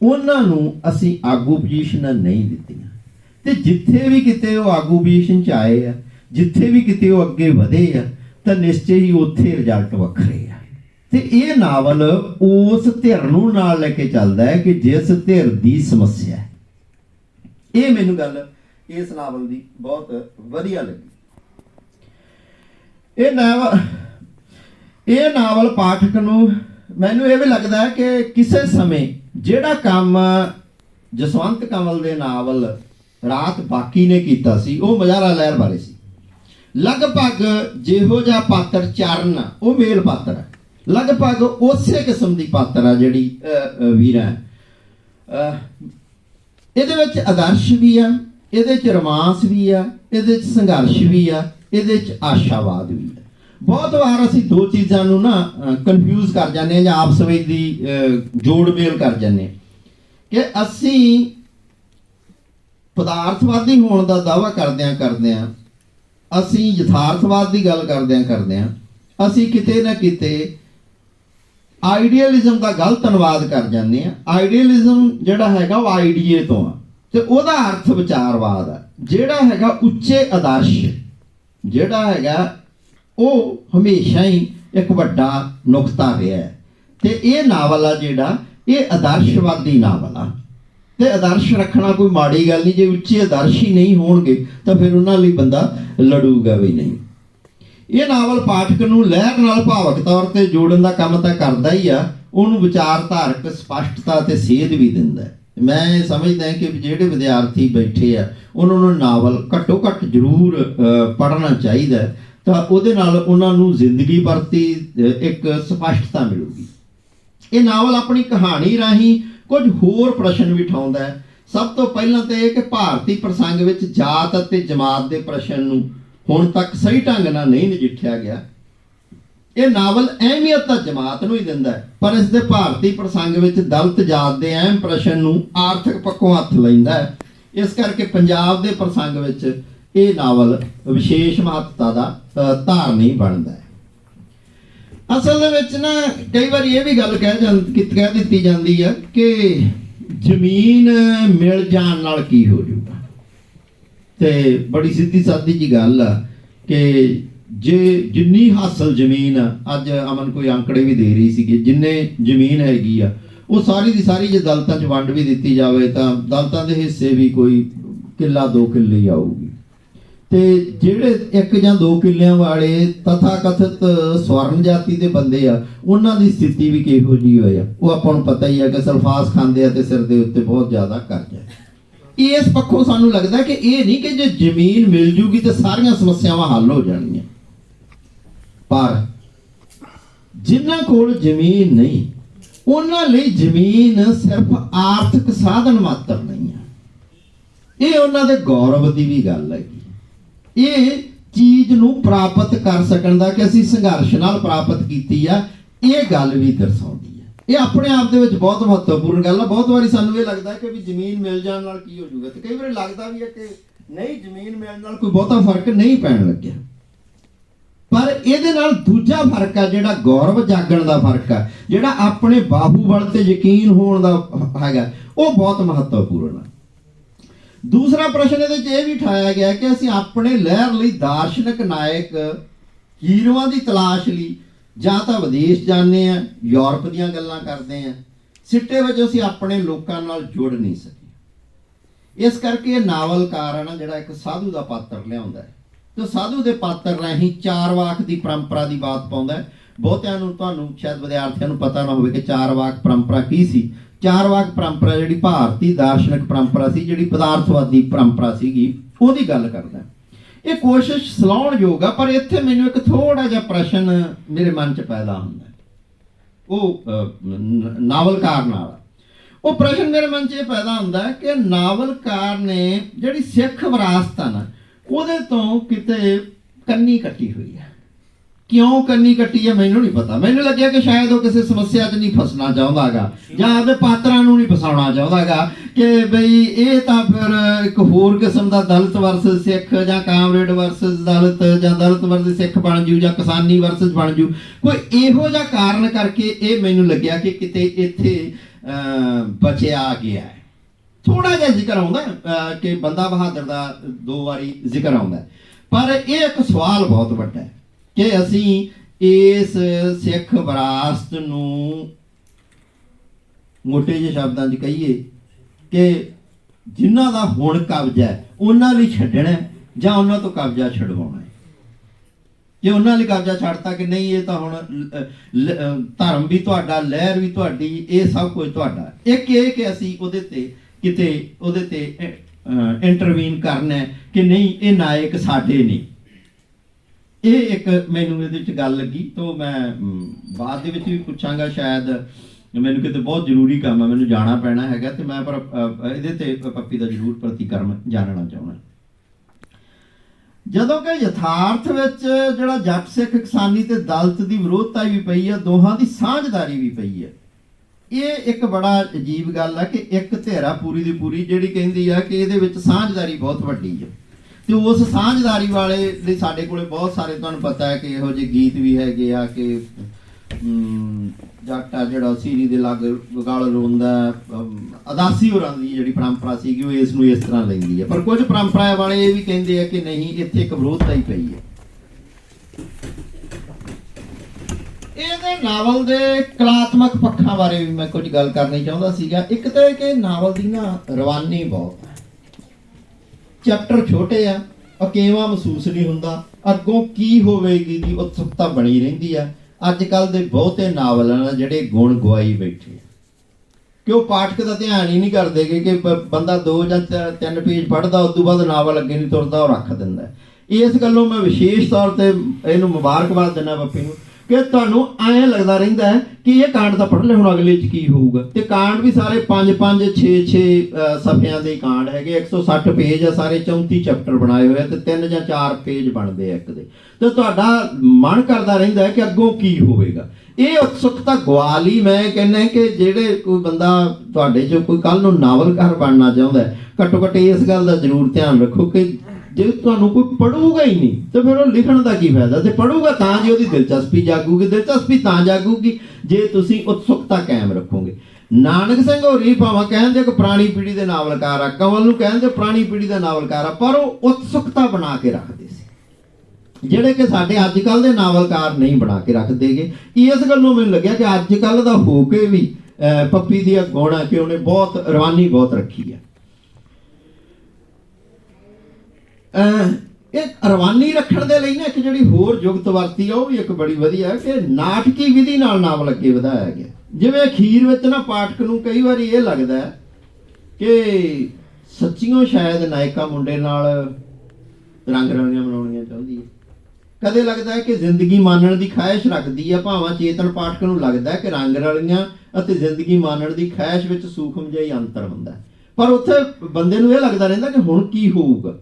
ਉਹਨਾਂ ਨੂੰ ਅਸੀਂ ਆਗੂ ਪੋਜੀਸ਼ਨਾਂ ਨਹੀਂ ਦਿੱਤੀਆਂ। ਤੇ ਜਿੱਥੇ ਵੀ ਕਿਤੇ ਉਹ ਆਗੂ ਪੋਜੀਸ਼ਨ ਚ ਆਏ ਆ, ਜਿੱਥੇ ਵੀ ਕਿਤੇ ਉਹ ਅੱਗੇ ਵਧੇ ਆ, ਤਾਂ ਨਿਸ਼ਚੈ ਹੀ ਉੱਥੇ ਰਿਜ਼ਲਟ ਵੱਖਰੇ ਆ। ਤੇ ਇਹ ਨਾਵਲ ਉਸ ਧਿਰ ਨੂੰ ਨਾਲ ਲੈ ਕੇ ਚੱਲਦਾ ਹੈ ਕਿ ਜਿਸ ਧਿਰ ਦੀ ਸਮੱਸਿਆ ਹੈ। ਇਹ ਮੈਨੂੰ ਗੱਲ ਇਸ ਨਾਵਲ ਦੀ ਬਹੁਤ ਵਧੀਆ ਲੱਗੀ। ਇਹ ਨਾਵਲ ਇਹ ਨਾਵਲ ਪਾਠਕ ਨੂੰ ਮੈਨੂੰ ਇਹ ਵੀ ਲੱਗਦਾ ਹੈ ਕਿ ਕਿਸੇ ਸਮੇਂ ਜਿਹੜਾ ਕੰਮ ਜਸਵੰਤ ਕਮਲ ਦੇ ਨਾਵਲ ਰਾਤ ਬਾਕੀ ਨੇ ਕੀਤਾ ਸੀ ਉਹ ਮਜ਼ਾਰਾ ਲਹਿਰ ਬਾਰੇ ਸੀ। ਲਗਭਗ ਜਿਹੋ ਜਿਹਾ ਪਾਤਰ ਚਰਨ ਉਹ ਮੇਲ ਪਾਤਰ ਹੈ। ਲਗਭਗ ਉਸੇ ਕਿਸਮ ਦੀ ਪਾਤਰ ਆ ਜਿਹੜੀ ਅਹ, ਵੀਰਾ ਇਹਦੇ ਵਿੱਚ ਆਦਰਸ਼ ਵੀ ਆ ਇਹਦੇ ਚ ਰੋਮਾਂਸ ਵੀ ਆ ਇਹਦੇ ਚ ਸੰਘਰਸ਼ ਵੀ ਆ ਇਹਦੇ ਚ ਆਸ਼ਾਵਾਦ ਵੀ। ਆ ਬਹੁਤ ਵਾਰ ਅਸੀਂ ਦੋ ਚੀਜ਼ਾਂ ਨੂੰ ਨਾ ਕਨਫਿਊਜ਼ ਕਰ ਜਾਂਦੇ ਆ ਜਾਂ ਆਪਸ ਵਿੱਚ ਦੀ ਜੋੜ ਮੇਲ ਕਰ ਜਾਂਦੇ ਹਾਂ। ਕਿ ਅਸੀਂ ਪਦਾਰਥਵਾਦੀ ਹੋਣ ਦਾ ਦਾਵਾ ਕਰਦਿਆਂ ਕਰਦਿਆਂ, ਅਸੀਂ ਯਥਾਰਥਵਾਦ ਦੀ ਗੱਲ ਕਰਦਿਆਂ ਕਰਦਿਆਂ, ਅਸੀਂ ਕਿਤੇ ਨਾ ਕਿਤੇ ਆਈਡੀਅਲਿਜ਼ਮ ਦਾ ਗਲਤ ਅਨੁਵਾਦ ਕਰ ਜਾਂਦੇ ਆ ਆਈਡੀਅਲਿਜ਼ਮ ਜਿਹੜਾ ਹੈਗਾ ਉਹ ਆਈਡੀਏ ਤੋਂ ਆ। ਤੇ ਉਹਦਾ ਅਰਥ ਵਿਚਾਰਵਾਦ ਆ। ਜਿਹੜਾ ਹੈਗਾ ਉੱਚੇ ਆਦਰਸ਼, ਜਿਹੜਾ ਹੈਗਾ ਉਹ ਹਮੇਸ਼ਾ ਹੀ ਇੱਕ ਵੱਡਾ ਨੁਕਤਾ ਰਿਹਾ ਹੈ। ਤੇ ਇਹ ਨਾਵਲ ਆ ਜਿਹੜਾ, ਇਹ ਆਦਰਸ਼ਵਾਦੀ ਨਾਵਲ ਆ। ਤੇ ਆਦਰਸ਼ ਰੱਖਣਾ ਕੋਈ ਮਾੜੀ ਗੱਲ ਨਹੀਂ, ਜੇ ਉੱਚੇ ਆਦਰਸ਼ ਹੀ ਨਹੀਂ ਹੋਣਗੇ, ਤਾਂ ਫਿਰ ਉਹਨਾਂ ਲਈ ਬੰਦਾ ਲੜੂਗਾ ਵੀ ਨਹੀਂ। ਇਹ ਨਾਵਲ ਪਾਠਕ ਨੂੰ ਲਹਿਰ ਨਾਲ ਭਾਵਕ ਤੌਰ ਤੇ ਜੋੜਨ ਦਾ ਕੰਮ ਤਾਂ ਕਰਦਾ ਹੀ ਆ, ਉਹਨੂੰ ਵਿਚਾਰਧਾਰਕ ਸਪਸ਼ਟਤਾ ਤੇ ਸੇਧ ਵੀ ਦਿੰਦਾ ਮੈਂ ਇਹ ਸਮਝਦਾ ਕਿ ਜਿਹੜੇ ਵਿਦਿਆਰਥੀ ਬੈਠੇ ਆ, ਉਹਨਾਂ ਨੂੰ ਨਾਵਲ ਘੱਟੋ ਘੱਟ ਜ਼ਰੂਰ ਪੜ੍ਹਨਾ ਚਾਹੀਦਾ ਤਾਂ ਉਹਦੇ ਨਾਲ ਉਹਨਾਂ ਨੂੰ ਜ਼ਿੰਦਗੀ ਪ੍ਰਤੀ ਇੱਕ ਸਪਸ਼ਟਤਾ ਮਿਲੂਗੀ। ਇਹ ਨਾਵਲ ਆਪਣੀ ਕਹਾਣੀ ਰਾਹੀਂ ਕੁਝ ਹੋਰ ਪ੍ਰਸ਼ਨ ਵੀ ਉਠਾਉਂਦਾ ਹੈ। ਸਭ ਤੋਂ ਪਹਿਲਾਂ ਤਾਂ ਇਹ ਕਿ ਭਾਰਤੀ ਪ੍ਰਸੰਗ ਵਿੱਚ ਜਾਤ ਅਤੇ ਜਮਾਤ ਦੇ ਪ੍ਰਸ਼ਨ ਨੂੰ ਹੁਣ ਤੱਕ ਸਹੀ ਢੰਗ ਨਾਲ ਨਹੀਂ ਨਜਿੱਠਿਆ ਗਿਆ। ਇਹ ਨਾਵਲ ਅਹਿਮੀਅਤ ਤਾਂ ਜਮਾਤ ਨੂੰ ਹੀ ਦਿੰਦਾ ਹੈ, ਪਰ ਇਸ ਦੇ ਭਾਰਤੀ ਪ੍ਰਸੰਗ ਵਿੱਚ ਦਲਿਤ ਜਾਤ ਦੇ ਅਹਿਮ ਪ੍ਰਸ਼ਨ ਨੂੰ ਆਰਥਿਕ ਪੱਖੋਂ ਹੱਥ ਲੈਂਦਾ ਹੈ। ਇਸ ਕਰਕੇ ਪੰਜਾਬ ਦੇ ਪ੍ਰਸੰਗ ਵਿੱਚ ਇਹ ਨਾਵਲ ਵਿਸ਼ੇਸ਼ ਮਹੱਤਤਾ ਦਾ ਅ, ਧਾਰਨੀ ਬਣਦਾ ਹੈ। ਅਸਲ ਦੇ ਵਿੱਚ ਨਾ ਕਈ ਵਾਰੀ ਇਹ ਵੀ ਗੱਲ ਕਹਿ ਜਾਂ ਕਿ- ਕਹਿ ਦਿੱਤੀ ਜਾਂਦੀ ਆ ਕਿ ਜ਼ਮੀਨ ਮਿਲ ਜਾਣ ਨਾਲ ਕੀ ਹੋ ਜਾਊਗਾ ਤੇ ਬੜੀ ਸਿੱਧੀ ਸਾਦੀ ਜੀ ਗੱਲ ਆ ਕਿ ਜੇ ਜਿੰਨੀ ਹਾਸਲ ਜ਼ਮੀਨ ਅੱਜ ਅਮਨ ਕੋਈ ਅੰਕੜੇ ਵੀ ਦੇ ਰਹੀ ਸੀਗੀ ਜਿੰਨੇ ਜ਼ਮੀਨ ਹੈਗੀ ਆ ਉਹ ਸਾਰੀ ਦੀ ਸਾਰੀ ਜੇ ਦਲਤਾਂ 'ਚ ਵੰਡ ਵੀ ਦਿੱਤੀ ਜਾਵੇ ਤਾਂ ਦਲਤਾਂ ਦੇ ਹਿੱਸੇ ਵੀ ਕੋਈ ਕਿੱਲਾ ਦੋ ਕਿੱਲੇ ਆਊਗੀ। ਤੇ ਜਿਹੜੇ ਇੱਕ ਜਾਂ ਦੋ ਕਿੱਲਿਆਂ ਵਾਲੇ ਤਥਾਕਥਿਤ ਸਵਰਨ ਜਾਤੀ ਦੇ ਬੰਦੇ ਆ, ਉਹਨਾਂ ਦੀ ਸਥਿਤੀ ਵੀ ਕਿਹੋ ਜੀ ਹੋਈ ਆ? ਉਹ ਆਪਾਂ ਨੂੰ ਪਤਾ ਹੀ ਆ ਕਿ ਸਲਫਾਸ ਖਾਂਦੇ ਆ ਤੇ ਸਿਰ ਦੇ ਉੱਤੇ ਬਹੁਤ ਜ਼ਿਆਦਾ ਕਰਜ਼ਾ ਇਸ ਪੱਖੋਂ ਸਾਨੂੰ ਲੱਗਦਾ ਕਿ ਇਹ ਨਹੀਂ ਕਿ ਜੇ ਜ਼ਮੀਨ ਮਿਲ ਜੂਗੀ ਤੇ ਸਾਰੀਆਂ ਸਮੱਸਿਆਵਾਂ ਹੱਲ ਹੋ ਜਾਣਗੀਆਂ। ਪਰ ਜਿਨ੍ਹਾਂ ਕੋਲ ਜ਼ਮੀਨ ਨਹੀਂ, ਉਹਨਾਂ ਲਈ ਜ਼ਮੀਨ ਸਿਰਫ ਆਰਥਿਕ ਸਾਧਨ ਮਾਤਰ ਨਹੀਂ ਆ। ਇਹ ਉਹਨਾਂ ਦੇ ਗੌਰਵ ਦੀ ਵੀ ਗੱਲ ਹੈਗੀ। ਇਹ ਚੀਜ਼ ਨੂੰ ਪ੍ਰਾਪਤ ਕਰ ਸਕਣ ਦਾ ਕਿ ਅਸੀਂ ਸੰਘਰਸ਼ ਨਾਲ ਪ੍ਰਾਪਤ ਕੀਤੀ ਆ, ਇਹ ਗੱਲ ਵੀ ਦਰਸਾਉਂਦੀ ਹੈ ਇਹ ਆਪਣੇ ਆਪ ਦੇ ਵਿੱਚ ਬਹੁਤ ਮਹੱਤਵਪੂਰਨ ਗੱਲ ਆ। ਬਹੁਤ ਵਾਰੀ ਸਾਨੂੰ ਇਹ ਲੱਗਦਾ ਕਿ ਵੀ ਜ਼ਮੀਨ ਮਿਲ ਜਾਣ ਨਾਲ ਕੀ ਹੋ ਜਾਊਗਾ ਤੇ ਕਈ ਵਾਰੀ ਲੱਗਦਾ ਵੀ ਹੈ ਕਿ ਨਹੀਂ, ਜ਼ਮੀਨ ਮਿਲਣ ਨਾਲ ਕੋਈ ਬਹੁਤਾ ਫ਼ਰਕ ਨਹੀਂ ਪੈਣ ਲੱਗਿਆ। ਪਰ ਇਹਦੇ ਨਾਲ ਦੂਜਾ ਫ਼ਰਕ ਆ, ਜਿਹੜਾ ਗੌਰਵ ਜਾਗਣ ਦਾ ਫ਼ਰਕ ਆ, ਜਿਹੜਾ ਆਪਣੇ ਬਾਹੂਬਲ ਤੇ ਯਕੀਨ ਹੋਣ ਦਾ ਹੈਗਾ, ਉਹ ਬਹੁਤ ਮਹੱਤਵਪੂਰਨ ਆ। ਦੂਸਰਾ ਪ੍ਰਸ਼ਨ ਇਹਦੇ 'ਚ ਇਹ ਵੀ ਉਠਾਇਆ ਗਿਆ ਕਿ ਅਸੀਂ ਆਪਣੇ ਲਹਿਰ ਲਈ ਦਾਰਸ਼ਨਿਕ ਨਾਇਕ ਹੀਰੋਆਂ ਦੀ ਤਲਾਸ਼ ਲਈ ਜਾਂ ਤਾਂ ਵਿਦੇਸ਼ ਜਾਂਦੇ ਆ ਯੂਰਪ ਦੀਆਂ ਗੱਲਾਂ ਕਰਦੇ ਆ ਸਿੱਟੇ ਵਿੱਚ ਅਸੀਂ ਆਪਣੇ ਲੋਕਾਂ ਨਾਲ ਜੁੜ ਨਹੀਂ ਸਕੇ। ਇਸ ਕਰਕੇ ਇਹ ਨਾਵਲਕਾਰ ਆ ਨਾ, ਜਿਹੜਾ ਇੱਕ ਸਾਧੂ ਦਾ ਪਾਤਰ ਲਿਆਉਂਦਾ ਹੈ। ਤੇ ਸਾਧੂ ਦੇ ਪਾਤਰ ਰਾਹੀਂ ਚਾਰ ਵਾਕ ਦੀ ਪਰੰਪਰਾ ਦੀ ਬਾਤ ਪਾਉਂਦਾ ਹੈ। ਬਹੁਤਿਆਂ ਨੂੰ, ਤੁਹਾਨੂੰ ਸ਼ਾਇਦ ਵਿਦਿਆਰਥੀਆਂ ਨੂੰ ਪਤਾ ਨਾ ਹੋਵੇ ਕਿ ਚਾਰ ਵਾਕ ਪਰੰਪਰਾ ਕੀ ਸੀ। ਚਾਰ ਵਾਕ ਪਰੰਪਰਾ ਜਿਹੜੀ ਭਾਰਤੀ ਦਾਰਸ਼ਨਿਕ ਪਰੰਪਰਾ ਸੀ, ਜਿਹੜੀ ਪਦਾਰਥਵਾਦੀ ਪਰੰਪਰਾ ਸੀਗੀ, ਉਹਦੀ ਗੱਲ ਕਰਦਾ। ਇਹ ਕੋਸ਼ਿਸ਼ ਸਲਾਉਣ ਯੋਗ ਆ, ਪਰ ਇੱਥੇ ਮੈਨੂੰ ਇੱਕ ਥੋੜਾ ਜਿਹਾ ਪ੍ਰਸ਼ਨ ਮੇਰੇ ਮਨ 'ਚ ਪੈਦਾ ਹੁੰਦਾ। ਉਹ ਨਾਵਲਕਾਰ ਨਾਲ। ਉਹ ਪ੍ਰਸ਼ਨ ਮੇਰੇ ਮਨ 'ਚ ਇਹ ਪੈਦਾ ਹੁੰਦਾ ਕਿ ਨਾਵਲਕਾਰ ਨੇ ਜਿਹੜੀ ਸਿੱਖ ਵਿਰਾਸਤ ਆ ਨਾ, ਉਹਦੇ ਤੋਂ ਕਿਤੇ ਕੰਨੀ ਕੱਟੀ ਹੋਈ ਹੈ ਕਿਉਂ ਕੰਨੀ ਕੱਟੀ ਹੈ ਮੈਨੂੰ ਨਹੀਂ ਪਤਾ। ਮੈਨੂੰ ਲੱਗਿਆ ਕਿ ਸ਼ਾਇਦ ਉਹ ਕਿਸੇ ਸਮੱਸਿਆ 'ਚ ਨਹੀਂ ਫਸਣਾ ਚਾਹੁੰਦਾਗਾ ਜਾਂ ਆਪਦੇ ਪਾਤਰਾਂ ਨੂੰ ਨਹੀਂ ਫਸਾਉਣਾ ਚਾਹੁੰਦਾਗਾ ਕਿ ਬਈ ਇਹ ਤਾਂ ਫਿਰ ਇੱਕ ਹੋਰ ਕਿਸਮ ਦਾ ਦਲਿਤ ਵਰਸਸ ਸਿੱਖ ਜਾਂ ਕਾਮਰੇਡ ਵਰਸਸ ਦਲਿਤ ਜਾਂ ਦਲਿਤ ਵਰਸਸ ਸਿੱਖ ਬਣ ਜੂ ਜਾਂ ਕਿਸਾਨੀ ਵਰਸਸ ਬਣ ਜੂ। ਕੋਈ ਇਹੋ ਜਿਹਾ ਕਾਰਨ ਕਰਕੇ ਇਹ ਮੈਨੂੰ ਲੱਗਿਆ ਕਿ ਕਿਤੇ ਇੱਥੇ ਅਹ, ਬਚਿਆ ਗਿਆ ਹੈ। ਥੋੜਾ ਜਿਹਾ ਜ਼ਿਕਰ ਆਉਂਦਾ ਕਿ ਬੰਦਾ ਬਹਾਦਰ ਦਾ ਦੋ ਵਾਰੀ ਜ਼ਿਕਰ ਆਉਂਦਾ ਪਰ ਇਹ ਇੱਕ ਸਵਾਲ ਬਹੁਤ ਵੱਡਾ ਹੈ। ਕਿ ਅਸੀਂ ਇਸ ਸਿੱਖ ਵਿਰਾਸਤ ਨੂੰ ਮੋਟੇ ਜਿਹੇ ਸ਼ਬਦਾਂ 'ਚ ਕਹੀਏ ਕਿ ਜਿਨ੍ਹਾਂ ਦਾ ਹੁਣ ਕਬਜ਼ਾ ਹੈ, ਉਹਨਾਂ ਲਈ ਛੱਡਣਾ ਜਾਂ ਉਹਨਾਂ ਤੋਂ ਕਬਜ਼ਾ ਛਡਵਾਉਣਾ ਹੈ। ਜੇ ਉਹਨਾਂ ਲਈ ਕਬਜ਼ਾ ਛੱਡਤਾ ਕਿ ਨਹੀਂ, ਇਹ ਤਾਂ ਹੁਣ ਧਰਮ ਵੀ ਤੁਹਾਡਾ, ਲਹਿਰ ਵੀ ਤੁਹਾਡੀ, ਇਹ ਸਭ ਕੁਝ ਤੁਹਾਡਾ। ਇੱਕ ਇਹ ਕਿ ਅਸੀਂ ਉਹਦੇ ਤੇ ਕਿਤੇ ਉਹਦੇ ਤੇ ਇੰਟਰਵੀਨ ਕਰਨਾ ਕਿ ਨਹੀਂ, ਇਹ ਨਾਇਕ ਸਾਡੇ ਨਹੀਂ। ਇਹ ਇੱਕ ਮੈਨੂੰ ਇਹਦੇ ਵਿੱਚ ਗੱਲ ਲੱਗੀ, ਤੋਂ ਮੈਂ ਬਾਅਦ ਦੇ ਵਿੱਚ ਵੀ ਪੁੱਛਾਂਗਾ ਸ਼ਾਇਦ, ਮੈਨੂੰ ਕਿਤੇ ਬਹੁਤ ਜ਼ਰੂਰੀ ਕੰਮ ਹੈ ਮੈਨੂੰ ਜਾਣਾ ਪੈਣਾ ਹੈਗਾ, ਤੇ ਮੈਂ ਪਰ ਇਹਦੇ ਤੇ ਪੱਪੀ ਦਾ ਜ਼ਰੂਰ ਪ੍ਰਤੀਕਰਮ ਜਾਣਨਾ ਚਾਹੁੰਦਾ। ਜਦੋਂ ਕਿ ਯਥਾਰਥ ਵਿੱਚ ਜਿਹੜਾ ਜੱਟ ਸਿੱਖ ਕਿਸਾਨੀ ਤੇ ਦਲਤ ਦੀ ਵਿਰੋਧਤਾ ਵੀ ਪਈ ਹੈ ਦੋਹਾਂ ਦੀ ਸਾਂਝਦਾਰੀ ਵੀ ਪਈ ਹੈ ਇਹ ਇੱਕ ਬੜਾ ਅਜੀਬ ਗੱਲ ਹੈ ਕਿ ਇੱਕ ਧੇਰਾ ਪੂਰੀ ਦੀ ਪੂਰੀ ਜਿਹੜੀ ਕਹਿੰਦੀ ਆ ਕਿ ਇਹਦੇ ਵਿੱਚ ਸਾਂਝਦਾਰੀ ਬਹੁਤ ਵੱਡੀ ਹੈ ਤੇ ਉਸ ਸਾਂਝਦਾਰੀ ਵਾਲੇ ਲਈ ਸਾਡੇ ਕੋਲੇ ਬਹੁਤ ਸਾਰੇ ਤੁਹਾਨੂੰ ਪਤਾ ਹੈ ਕਿ ਇਹੋ ਜਿਹੇ ਗੀਤ ਵੀ ਹੈਗੇ ਆ ਕਿ ਅਮ, ਜੱਟ ਆ ਜਿਹੜਾ ਸੀਰੀ ਦੇ ਲੱਗ ਗਾਲ ਰੋਂਦਾ ਅਦਾਸੀ ਹੋਰਾਂ ਦੀ ਜਿਹੜੀ ਪਰੰਪਰਾ ਸੀਗੀ ਉਹ ਇਸ ਨੂੰ ਇਸ ਤਰ੍ਹਾਂ ਲੈਂਦੀ ਹੈ। ਪਰ ਕੁਝ ਪਰੰਪਰਾ ਵਾਲੇ ਇਹ ਵੀ ਕਹਿੰਦੇ ਆ ਕਿ ਨਹੀਂ ਇੱਥੇ ਇੱਕ ਵਿਰੋਧਤਾ ਹੀ ਪਈ ਹੈ। ਇਹਦੇ ਨਾਵਲ ਦੇ ਕਲਾਤਮਕ ਪੱਖਾਂ ਬਾਰੇ ਵੀ ਮੈਂ ਕੁਝ ਗੱਲ ਕਰਨੀ ਚਾਹੁੰਦਾ ਸੀਗਾ। ਇੱਕ ਤਾਂ ਕਿ ਨਾਵਲ ਦੀ ਨਾ ਰਵਾਨੀ ਬਹੁਤ ਹੈ। ਚੈਪਟਰ ਛੋਟੇ ਆ ਅਕੇਵਾ ਮਹਿਸੂਸ ਨਹੀਂ ਹੁੰਦਾ। ਅੱਗੋਂ ਕੀ ਹੋਵੇਗੀ ਦੀ ਉਤਸੁਕਤਾ ਬਣੀ ਰਹਿੰਦੀ ਆ। ਅੱਜ ਕੱਲ ਦੇ ਬਹੁਤੇ ਨਾਵਲ ਆ ਜਿਹੜੇ ਗੁਣ ਗਵਾਈ ਬੈਠੇ ਆ। ਕਿ ਉਹ ਪਾਠਕ ਦਾ ਧਿਆਨ ਹੀ ਨਹੀਂ ਕਰਦੇ ਕਿ ਬੰਦਾ ਦੋ ਜਾਂ ਤ- ਤਿੰਨ ਪੇਜ ਪੜ੍ਹਦਾ ਉਸ ਤੋਂ ਬਾਅਦ ਨਾਵਲ ਅੱਗੇ ਨਹੀਂ ਤੁਰਦਾ, ਉਹ ਰੱਖ ਦਿੰਦਾ। ਇਸ ਗੱਲੋਂ ਮੈਂ ਵਿਸ਼ੇਸ਼ ਤੌਰ ਤੇ ਇਹਨੂੰ ਮੁਬਾਰਕਬਾਦ ਦਿੰਦਾ, ਬੱਪੀ ਨੂੰ। ਕਿ ਤੁਹਾਨੂੰ ਐਂ ਲੱਗਦਾ ਰਹਿੰਦਾ ਹੈ ਕਿ ਇਹ ਕਾਂਡ ਤਾਂ ਪੜ੍ਹ ਲੈ ਹੁਣ ਅਗਲੇ ਚ ਕੀ ਹੋਊਗਾ। ਤੇ ਕਾਂਡ ਵੀ ਸਾਰੇ 5 5 6 6 ਸਫ਼ਿਆਂ ਦੇ ਕਾਂਡ ਹੈਗੇ। 160 ਪੇਜ ਆ, ਸਾਰੇ 34 ਚੈਪਟਰ ਬਣਾਏ ਹੋਏ ਆ ਤੇ ਤਿੰਨ ਜਾਂ ਚਾਰ ਪੇਜ ਬਣਦੇ ਆ ਇੱਕ ਦੇ। ਤੇ ਤੁਹਾਡਾ ਮਨ ਕਰਦਾ ਰਹਿੰਦਾ ਕਿ ਅੱਗੋਂ ਕੀ ਹੋਵੇਗਾ। ਇਹ ਉਤਸੁਕਤਾ ਗਵਾ ਲਈ ਮੈਂ ਕਹਿੰਦਾ ਕਿ ਜਿਹੜੇ ਕੋਈ ਬੰਦਾ ਤੁਹਾਡੇ ਜੋ ਕੋਈ ਕੱਲ ਨੂੰ ਨਾਵਲਕਾਰ ਬਣਨਾ ਚਾਹੁੰਦਾ ਘੱਟੋ ਘੱਟ ਇਸ ਗੱਲ ਦਾ ਜ਼ਰੂਰ ਧਿਆਨ ਰੱਖੋ ਕਿ ਜੇ ਤੁਹਾਨੂੰ ਕੋਈ ਪੜੂਗਾ ਹੀ ਨਹੀਂ ਤੇ ਫਿਰ ਉਹ ਲਿਖਣ ਦਾ ਕੀ ਫਾਇਦਾ? ਤੇ ਪੜੂਗਾ ਤਾਂ ਜੇ ਉਹਦੀ ਦਿਲਚਸਪੀ ਜਾਗੂਗੀ ਦਿਲਚਸਪੀ ਤਾਂ ਜਾਗੂਗੀ ਜੇ ਤੁਸੀਂ ਉਤਸੁਕਤਾ ਕਾਇਮ ਰੱਖੋਗੇ। ਨਾਨਕ ਸਿੰਘ ਹੋਰੀ ਭਾਵਾਂ ਕਹਿੰਦੇ ਕਿ ਪੁਰਾਣੀ ਪੀੜ੍ਹੀ ਦੇ ਨਾਵਲਕਾਰ ਆ ਕਮਲ ਨੂੰ ਕਹਿੰਦੇ ਪੁਰਾਣੀ ਪੀੜ੍ਹੀ ਦਾ ਨਾਵਲਕਾਰ ਆ ਪਰ ਉਹ ਉਤਸੁਕਤਾ ਬਣਾ ਕੇ ਰੱਖਦੇ ਸੀ। ਜਿਹੜੇ ਕਿ ਸਾਡੇ ਅੱਜ ਕੱਲ ਦੇ ਨਾਵਲਕਾਰ ਨਹੀਂ ਬਣਾ ਕੇ ਰੱਖਦੇਗੇ। ਇਸ ਗੱਲੋਂ ਮੈਨੂੰ ਲੱਗਿਆ ਕਿ ਅੱਜ ਕੱਲ ਦਾ ਹੋ ਕੇ ਵੀ ਅਹ, ਪੱਪੀ ਦੀ ਗੋਣਾ ਕਿ ਉਹਨੇ ਬਹੁਤ ਰਵਾਨੀ ਬਹੁਤ ਰੱਖੀ ਹੈ ਇਹ ਰਵਾਨੀ ਰੱਖਣ ਦੇ ਲਈ ਨਾ ਇੱਕ ਜਿਹੜੀ ਹੋਰ ਯੁਗਤ ਵਰਤੀ ਆ, ਉਹ ਵੀ ਇੱਕ ਬੜੀ ਵਧੀਆ ਹੈ ਕਿ ਨਾਟਕੀ ਵਿਧੀ ਨਾਲ ਨਾਮ ਲੱਗੇ ਵਧਾਇਆ ਗਿਆ। ਜਿਵੇਂ ਅਖੀਰ ਵਿੱਚ ਨਾ ਪਾਠਕ ਨੂੰ ਕਈ ਵਾਰੀ ਇਹ ਲੱਗਦਾ ਹੈ ਕਿ ਸੱਚੀਓ ਸ਼ਾਇਦ ਨਾਇਕਾ ਮੁੰਡੇ ਨਾਲ ਰੰਗ ਰਲੀਆਂ ਮਨਾਉਣੀਆਂ ਚਾਹੁੰਦੀ ਹੈ। ਕਦੇ ਲੱਗਦਾ ਹੈ ਕਿ ਜ਼ਿੰਦਗੀ ਮਾਨਣ ਦੀ ਖਾਹਿਸ਼ ਰੱਖਦੀ ਹੈ, ਭਾਵਾਂ ਚੇਤਨ ਪਾਠਕ ਨੂੰ ਲੱਗਦਾ ਹੈ ਕਿ ਰੰਗ ਰਲੀਆਂ ਅਤੇ ਜ਼ਿੰਦਗੀ ਮਾਨਣ ਦੀ ਖਾਹਿਸ਼ ਵਿੱਚ ਸੂਖਮ ਜਿਹਾ ਹੀ ਅੰਤਰ ਹੁੰਦਾ ਪਰ ਉੱਥੇ ਬੰਦੇ ਨੂੰ ਇਹ ਲੱਗਦਾ ਰਹਿੰਦਾ ਕਿ ਹੁਣ ਕੀ ਹੋਊਗਾ?